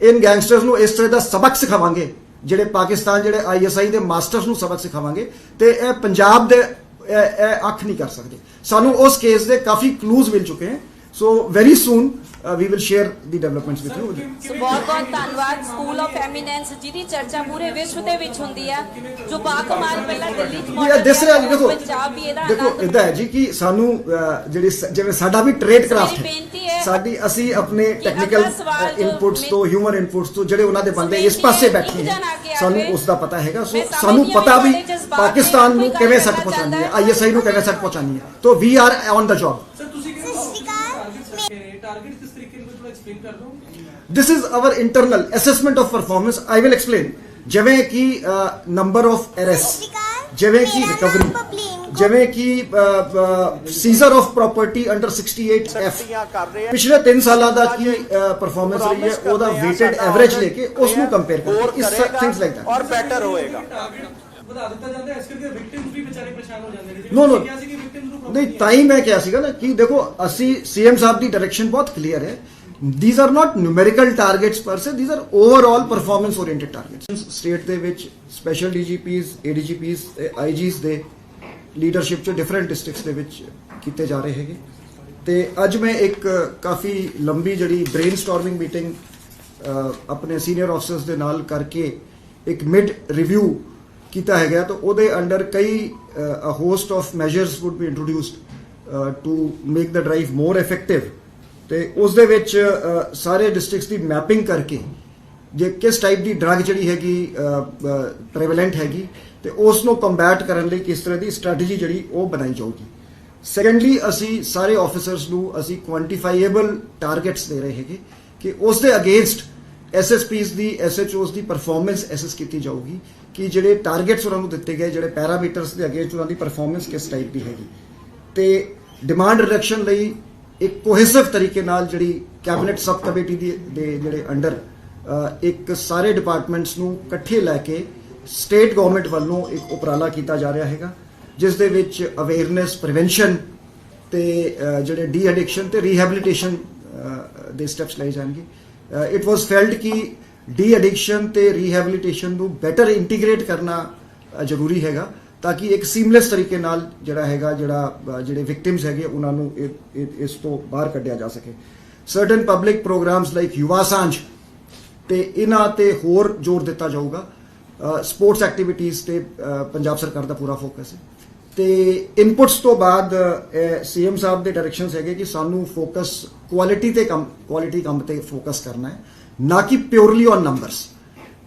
ਇਨ ਗੈਂਗਸਟਰਸ ਨੂੰ ਇਸ ਤਰ੍ਹਾਂ ਦਾ ਸਬਕ ਸਿਖਾਵਾਂਗੇ ਜਿਹੜੇ ਪਾਕਿਸਤਾਨ ਜਿਹੜੇ ਆਈਐਸਆਈ ਦੇ ਮਾਸਟਰਸ ਨੂੰ ਸਬਕ ਸਿਖਾਵਾਂਗੇ ਤੇ ਇਹ ਪੰਜਾਬ ਦੇ ਇਹ ਇਹ ਅੱਖ ਨਹੀਂ ਕਰ ਸਕਦੇ ਸਾਨੂੰ ਉਸ ਕੇਸ ਦੇ ਕਾਫੀ ਕਲੂਜ਼ ਮਿਲ ਚੁੱਕੇ ਹਨ so very ਸੂਨ we will share the developments with you so ਬਹੁਤ ਬਹੁਤ ਧੰਨਵਾਦ ਸਕੂਲ ਆਫ ਐਮੀਨੈਂਸ ਜਿਹਦੀ ਚਰਚਾ ਪੂਰੇ ਵਿਸ਼ਵ ਦੇ ਵਿੱਚ ਹੁੰਦੀ ਹੈ ਜੋ ਬਾਕਮਾਲ ਪਹਿਲਾਂ ਦਿੱਲੀ ਚ model ਦਿਸ ਰਿਹਾ ਜੀ ਦੇਖੋ ਪੰਜਾਬ ਵੀ ਇਹਦਾ ਦੇਖੋ ਇਦਾਂ ਹੈ ਜੀ ਕਿ ਸਾਨੂੰ ਜਿਹੜੀ ਜਿਵੇਂ ਸਾਡਾ ਵੀ ਟ੍ਰੇਡ ਕਰਾਫਟ ਹੈ ਸਾਡੀ ਅਸੀਂ ਆਪਣੇ ਟੈਕਨੀਕਲ ਇਨਪੁਟਸ ਤੋਂ ਹਿਊਮਨ ਇਨਪੁਟਸ ਤੋਂ ਜਿਹੜੇ ਉਹਨਾਂ ਦੇ ਬੰਦੇ ਇਸ ਪਾਸੇ ਤੇ ਬੈਠੇ ਇੱਕ ਹੈ ਜਣ ਆ ਕੇ ਸਾਨੂੰ। ਉਸ ਦਾ ਪਤਾ ਹੈਗਾ ਸੋ ਸਾਨੂੰ ਪਤਾ ਵੀ ਪਾਕਿਸਤਾਨ ਨੇ ਕਿਵੇਂ ਸੱਟ ਪਹੁੰਚਾਉਣੀ ਹੈ। ਆਈਐਸਆਈ ਨੂੰ ਕਿਵੇਂ ਸੱਟ ਪਹੁੰਚਾਉਣੀ ਹੈ तो we are on the job sir ਤੁਸੀਂ ਕਿਹੜੇ ਟਾਰਗੇਟ ਰੱਖੇ ਨੇ ਟਾਰਗੇਟ ਕਿਸ ਤਰੀਕੇ ਨਾਲ ਥੋੜਾ ਐਕਸਪਲੇਨ ਕਰ ਦਿਓ this is our internal assessment of performance. I will explain. ਜਿਵੇਂ ਕਿ ਨੰਬਰ ਆਫ ਅਰੈਸਟ ਜਿਵੇਂ ਕਿ ਰਿਕਵਰੀ ਜਿਵੇਂ ਕਿ seizure of property under 68 F ਸਖਤੀਆਂ ਕਰ ਰਹੇ ਆ ਪਿਛਲੇ 3 ਸਾਲਾਂ ਦਾ ਕੀ ਪਰਫਾਰਮੈਂਸ ਰਹੀ ਹੈ ਉਹਦਾ weighted ਐਵਰੇਜ ਲੈ ਕੇ ਉਸ ਨੂੰ ਕੰਪੇਅਰ ਹੋਰ ਕਰਕੇ ਇਸ ਕਰੇਗਾ ਥਿੰਗਸ ਲਾਈਕ ਦੈਟ ਔਰ ਬੈਟਰ ਹੋਏਗਾ ਟਾਰਗੇਟ ਵਧਾ ਦਿੱਤਾ ਜਾਂਦਾ ਹੈ ਇਸ ਕਰਕੇ ਵਿਕਟਿਮਸ ਵੀ ਵਿਚਾਰੇ ਪਰੇਸ਼ਾਨ ਹੋ ਜਾਂਦੇ ਨੇ ਜਿਵੇਂ No, no. ਤੁਸੀਂ ਕਿਹਾ ਸੀ ਕਿ ਵਿਕਟਿਮਸ ਨੂੰ problem ਨਹੀਂ ਹੈ। ਤਾਂ ਹੀ ਮੈਂ ਕਿਹਾ ਸੀਗਾ ਨਾ ਕਿ ਦੇਖੋ ਅਸੀਂ ਸੀਐਮ ਸਾਹਿਬ ਦੀ ਡਾਇਰੈਕਸ਼ਨ ਬਹੁਤ ਕਲੀਅਰ ਹੈ these are not numerical targets per se these are overall performance oriented targets state ਦੇ ਵਿੱਚ ਸਪੈਸ਼ਲ ਡੀਜੀਪੀਸ ਏਡੀਜੀਪੀਸ ਆਈਜੀਸ ਦੇ ਲੀਡਰਸ਼ਿਪ ਚ ਡਿਫਰੈਂਟ ਡਿਸਟ੍ਰਿਕਟਸ ਦੇ ਵਿੱਚ ਕੀਤੇ ਜਾ ਰਹੇ ਹੈਗੇ। ਤੇ ਅੱਜ ਮੈਂ ਇੱਕ ਕਾਫੀ ਲੰਬੀ ਜਿਹੜੀ ਬ੍ਰੇਨਸਟਾਰਮਿੰਗ ਮੀਟਿੰਗ ਆਪਣੇ ਸੀਨੀਅਰ ਆਫਸਰਸ ਦੇ ਨਾਲ ਕਰਕੇ ਇੱਕ ਮਿਡ ਰਿਵਿਊ ਕੀਤਾ ਹੈਗਾ। ਤਾਂ ਉਹਦੇ ਅੰਡਰ ਕਈ ਅ host of measures would be introduced to make the drive more effective ਤੇ ਉਸ ਦੇ ਵਿੱਚ ਸਾਰੇ ਡਿਸਟ੍ਰਿਕਟਸ ਦੀ ਮੈਪਿੰਗ ਕਰਕੇ ਜੇ ਕਿਸ ਟਾਈਪ ਦੀ ਡਰੱਗ ਜਿਹੜੀ ਹੈਗੀ ਪ੍ਰੈਵਲੈਂਟ ਹੈਗੀ, ਤੇ ਉਸ ਨੂੰ ਕੰਬੈਟ ਕਰਨ ਲਈ ਕਿਸ ਤਰ੍ਹਾਂ ਦੀ ਸਟ੍ਰੈਟਜੀ ਜਿਹੜੀ ਉਹ ਬਣਾਈ ਜਾਊਗੀ। ਸੈਕੰਡਲੀ ਅਸੀਂ ਸਾਰੇ ਆਫੀਸਰਸ ਨੂੰ ਅਸੀਂ ਕੁਆਂਟੀਫਾਈਏਬਲ ਟਾਰਗੇਟਸ ਦੇ ਰਹੇ ਹੈਗੇ ਕਿ ਉਸ ਦੇ ਅਗੇਂਸਟ ਐਸਐਸਪੀਸ ਦੀ ਐਸਐਚਓਸ ਦੀ ਪਰਫਾਰਮੈਂਸ ਐਸੈਸ ਕੀਤੀ ਜਾਊਗੀ ਕਿ ਜਿਹੜੇ ਟਾਰਗੇਟਸ ਉਹਨਾਂ ਨੂੰ ਦਿੱਤੇ ਗਏ, ਜਿਹੜੇ ਪੈਰਾਮੀਟਰਸ ਦੇ ਅਗੇਂਸਟ ਉਹਨਾਂ ਦੀ ਪਰਫਾਰਮੈਂਸ ਕਿਸ ਟਾਈਪ ਦੀ ਹੈਗੀ। ਤੇ ਡਿਮਾਂਡ ਰਿਡਕਸ਼ਨ ਲਈ ਇੱਕ ਕੋਹੈਸਿਵ ਤਰੀਕੇ ਨਾਲ ਜਿਹੜੀ ਕੈਬਨਿਟ ਸਬ ਕਮੇਟੀ ਦੀ ਦੇ ਜਿਹੜੇ ਅੰਡਰ ਇੱਕ ਸਾਰੇ ਡਿਪਾਰਟਮੈਂਟਸ ਨੂੰ ਇਕੱਠੇ ਲੈ ਕੇ ਸਟੇਟ ਗਵਰਨਮੈਂਟ ਵੱਲੋਂ ਇੱਕ ਉਪਰਾਲਾ ਕੀਤਾ ਜਾ ਰਿਹਾ ਹੈਗਾ, ਜਿਸ ਦੇ ਵਿੱਚ ਅਵੇਅਰਨੈਸ ਪ੍ਰੀਵੈਂਸ਼ਨ ਤੇ ਜਿਹੜੇ ਡੀ ਐਡਿਕਸ਼ਨ ਤੇ ਰੀਹੈਬਿਲਿਟੇਸ਼ਨ ਦੇ ਸਟੈਪਸ ਲਏ ਜਾਣਗੇ। ਇਟ ਵਾਸ ਫੈਲਡ ਕਿ ਡੀ ਐਡਿਕਸ਼ਨ ਤੇ ਰੀਹੈਬਿਲਿਟੇਸ਼ਨ ਨੂੰ ਬੈਟਰ ਇੰਟੀਗ੍ਰੇਟ ਕਰਨਾ ਜ਼ਰੂਰੀ ਹੈਗਾ। ਤਾਂ ਕਿ ਇੱਕ ਸੀਮਲੈਸ ਤਰੀਕੇ ਨਾਲ ਜਿਹੜਾ ਹੈਗਾ, ਜਿਹੜਾ ਜਿਹੜੇ ਵਿਕਟਿਮਸ ਹੈਗੇ, ਉਹਨਾਂ ਨੂੰ ਇਹ- ਇਸ ਤੋਂ ਬਾਹਰ ਕੱਢਿਆ ਜਾ ਸਕੇ। Certain public programs like Yuva Saanjh ਤੇ ਇਹਨਾਂ ਤੇ ਹੋਰ ਜ਼ੋਰ ਦਿੱਤਾ ਜਾਊਗਾ। ਸਪੋਰਟਸ ਐਕਟੀਵਿਟੀਜ਼ ਤੇ ਪੰਜਾਬ ਸਰਕਾਰ ਦਾ ਪੂਰਾ ਫੋਕਸ ਹੈ। ਤੇ ਇਨਪੁਟਸ ਤੋਂ ਬਾਅਦ ਸੀਐਮ ਸਾਹਿਬ ਦੇ ਡਾਇਰੈਕਸ਼ਨਸ ਹੈਗੇ ਕਿ ਸਾਨੂੰ ਫੋਕਸ ਕੁਆਲਿਟੀ ਤੇ ਕੰਮ ਕੁਆਲਿਟੀ ਕੰਮ ਤੇ ਫੋਕਸ ਕਰਨਾ ਹੈ। ਨਾ ਕਿ ਪਿਓਰਲੀ ਔਨ ਨੰਬਰਸ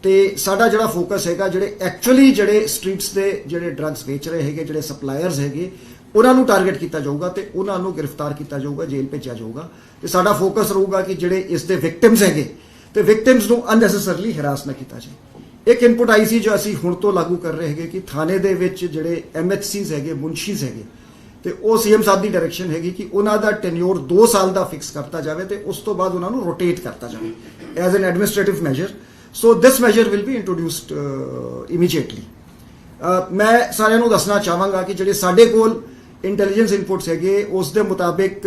ਤੇ ਸਾਡਾ ਜਿਹੜਾ ਫੋਕਸ ਹੈਗਾ, ਜਿਹੜੇ ਐਕਚੁਅਲੀ ਜਿਹੜੇ ਸਟਰੀਟਸ ਦੇ ਜਿਹੜੇ ਡਰੱਗਸ ਵੇਚ ਰਹੇ ਹੈਗੇ, ਜਿਹੜੇ ਸਪਲਾਇਰਸ ਹੈਗੇ, ਉਹਨਾਂ ਨੂੰ ਟਾਰਗੇਟ ਕੀਤਾ ਜਾਊਗਾ ਤੇ ਉਹਨਾਂ ਨੂੰ ਗ੍ਰਿਫਤਾਰ ਕੀਤਾ ਜਾਊਗਾ, ਜੇਲ੍ਹ ਭੇਜਿਆ ਜਾਊਗਾ। ਤੇ ਸਾਡਾ ਫੋਕਸ ਰਹੂਗਾ ਕਿ ਜਿਹੜੇ ਇਸ ਦੇ ਵਿਕਟਿਮਸ ਹੈਗੇ, ਤੇ ਵਿਕਟਿਮਸ ਨੂੰ ਅਨਨੈਸੈਸਰਲੀ ਹਰਾਸ ਨਾ ਕੀਤਾ ਜਾਏ। ਇੱਕ ਇਨਪੁਟ ਆਈ ਸੀ ਜੋ ਅਸੀਂ ਹੁਣ ਤੋਂ ਲਾਗੂ ਕਰ ਰਹੇ ਹੈਗੇ ਕਿ ਥਾਣੇ ਦੇ ਵਿੱਚ ਜਿਹੜੇ ਐਮਐਚਸੀਜ਼ ਹੈਗੇ, ਮੁਨਸ਼ੀਜ਼ ਹੈਗੇ, ਤੇ ਉਹ ਸੀਐਮ ਸਾਹਿਬ ਦੀ ਡਾਇਰੈਕਸ਼ਨ ਹੈਗੀ ਕਿ ਉਹਨਾਂ ਦਾ ਟੈਨਿਓਰ 2 ਸਾਲ ਦਾ ਫਿਕਸ ਕਰਤਾ ਜਾਵੇ ਤੇ ਉਸ ਤੋਂ ਬਾਅਦ ਉਹਨਾਂ ਨੂੰ ਰੋਟੇਟ ਕਰਤਾ ਜਾਵੇ। As an administrative measure so this measure will be introduced immediately ਮੈਂ ਸਾਰਿਆਂ ਨੂੰ ਦੱਸਣਾ ਚਾਹਾਂਗਾ ਕਿ ਜਿਹੜੇ ਸਾਡੇ ਕੋਲ ਇੰਟੈਲੀਜੈਂਸ ਇਨਪੁਟਸ ਹੈਗੇ ਉਸ ਦੇ ਮੁਤਾਬਿਕ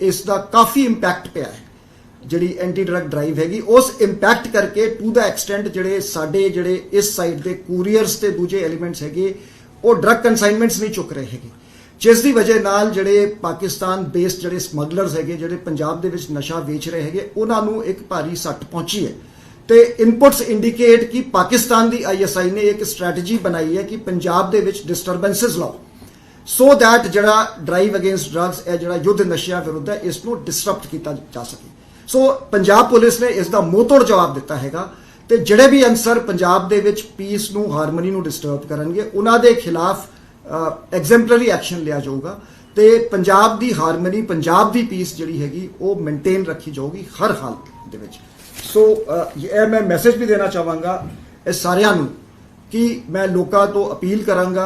ਇਸ ਦਾ ਕਾਫੀ ਇੰਪੈਕਟ ਪਿਆ ਹੈ ਜਿਹੜੀ ਐਂਟੀ ਡਰਗ ਡਰਾਈਵ ਹੈਗੀ ਉਸ ਇੰਪੈਕਟ ਕਰਕੇ ਟੂ ਦਾ ਐਕਸਟੈਂਟ ਜਿਹੜੇ ਸਾਡੇ ਜਿਹੜੇ ਇਸ ਸਾਈਡ ਦੇ ਕੂਰੀਅਰਸ ਤੇ ਦੂਜੇ ਐਲੀਮੈਂਟਸ ਹੈਗੇ ਉਹ ਡਰਗ ਕਨਸਾਈਨਮੈਂਟਸ ਨਹੀਂ ਚੁੱਕ ਰਹੇ ਹੈਗੇ ਜਿਸ ਦੀ ਵਜ੍ਹਾ ਨਾਲ ਜਿਹੜੇ ਪਾਕਿਸਤਾਨ ਬੇਸਡ ਜਿਹੜੇ ਸਮਗਲਰਸ ਹੈਗੇ ਜਿਹੜੇ ਪੰਜਾਬ ਦੇ ਵਿੱਚ ਨਸ਼ਾ ਵੇਚ ਰਹੇ ਹੈਗੇ ਉਹਨਾਂ ਨੂੰ ਇੱਕ ਭਾਰੀ ਸੱਟ ਪਹੁੰਚੀ ਹੈ ਤੇ ਇਨਪੁਟਸ ਇੰਡੀਕੇਟ ਕਿ ਪਾਕਿਸਤਾਨ ਦੀ ਆਈਐਸਆਈ ਨੇ ਇੱਕ ਸਟ੍ਰੈਟਜੀ ਬਣਾਈ ਹੈ ਕਿ ਪੰਜਾਬ ਦੇ ਵਿੱਚ ਡਿਸਟਰਬੈਂਸਸ ਲਾਓ। ਸੋ ਥੈਟ ਜਿਹੜਾ ਡਰਾਈਵ ਅਗੇਂਸਟ ਡਰੱਗਸ ਹੈ, ਜਿਹੜਾ ਯੁੱਧ ਨਸ਼ਿਆਂ ਵਿਰੁੱਧ ਹੈ, ਇਸ ਨੂੰ ਡਿਸਰਪਟ ਕੀਤਾ ਜਾ ਸਕੇ। ਸੋ ਪੰਜਾਬ ਪੁਲਿਸ ਨੇ ਇਸ ਦਾ ਮੋਹਤੋੜ ਜਵਾਬ ਦਿੱਤਾ ਹੈਗਾ ਤੇ ਜਿਹੜੇ ਵੀ ਅਨਸਰ ਪੰਜਾਬ ਦੇ ਵਿੱਚ ਪੀਸ ਨੂੰ ਹਾਰਮਨੀ ਨੂੰ ਡਿਸਟਰਬ ਕਰਨਗੇ, ਉਹਨਾਂ ਦੇ ਖਿਲਾਫ ਐਗਜ਼ੈਂਪਲਰੀ ਐਕਸ਼ਨ ਲਿਆ ਜਾਊਗਾ ਤੇ ਪੰਜਾਬ ਦੀ ਹਾਰਮਨੀ ਪੰਜਾਬ ਦੀ ਪੀਸ ਜਿਹੜੀ ਹੈਗੀ, ਉਹ ਮੇਨਟੇਨ ਰੱਖੀ ਜਾਊਗੀ ਹਰ ਹਾਲਤ ਦੇ ਵਿੱਚ। ਸੋ ਇਹ ਮੈਂ ਮੈਸੇਜ ਵੀ ਦੇਣਾ ਚਾਹਾਂਗਾ, ਇਹ ਸਾਰਿਆਂ ਨੂੰ, ਕਿ ਮੈਂ ਲੋਕਾਂ ਤੋਂ ਅਪੀਲ ਕਰਾਂਗਾ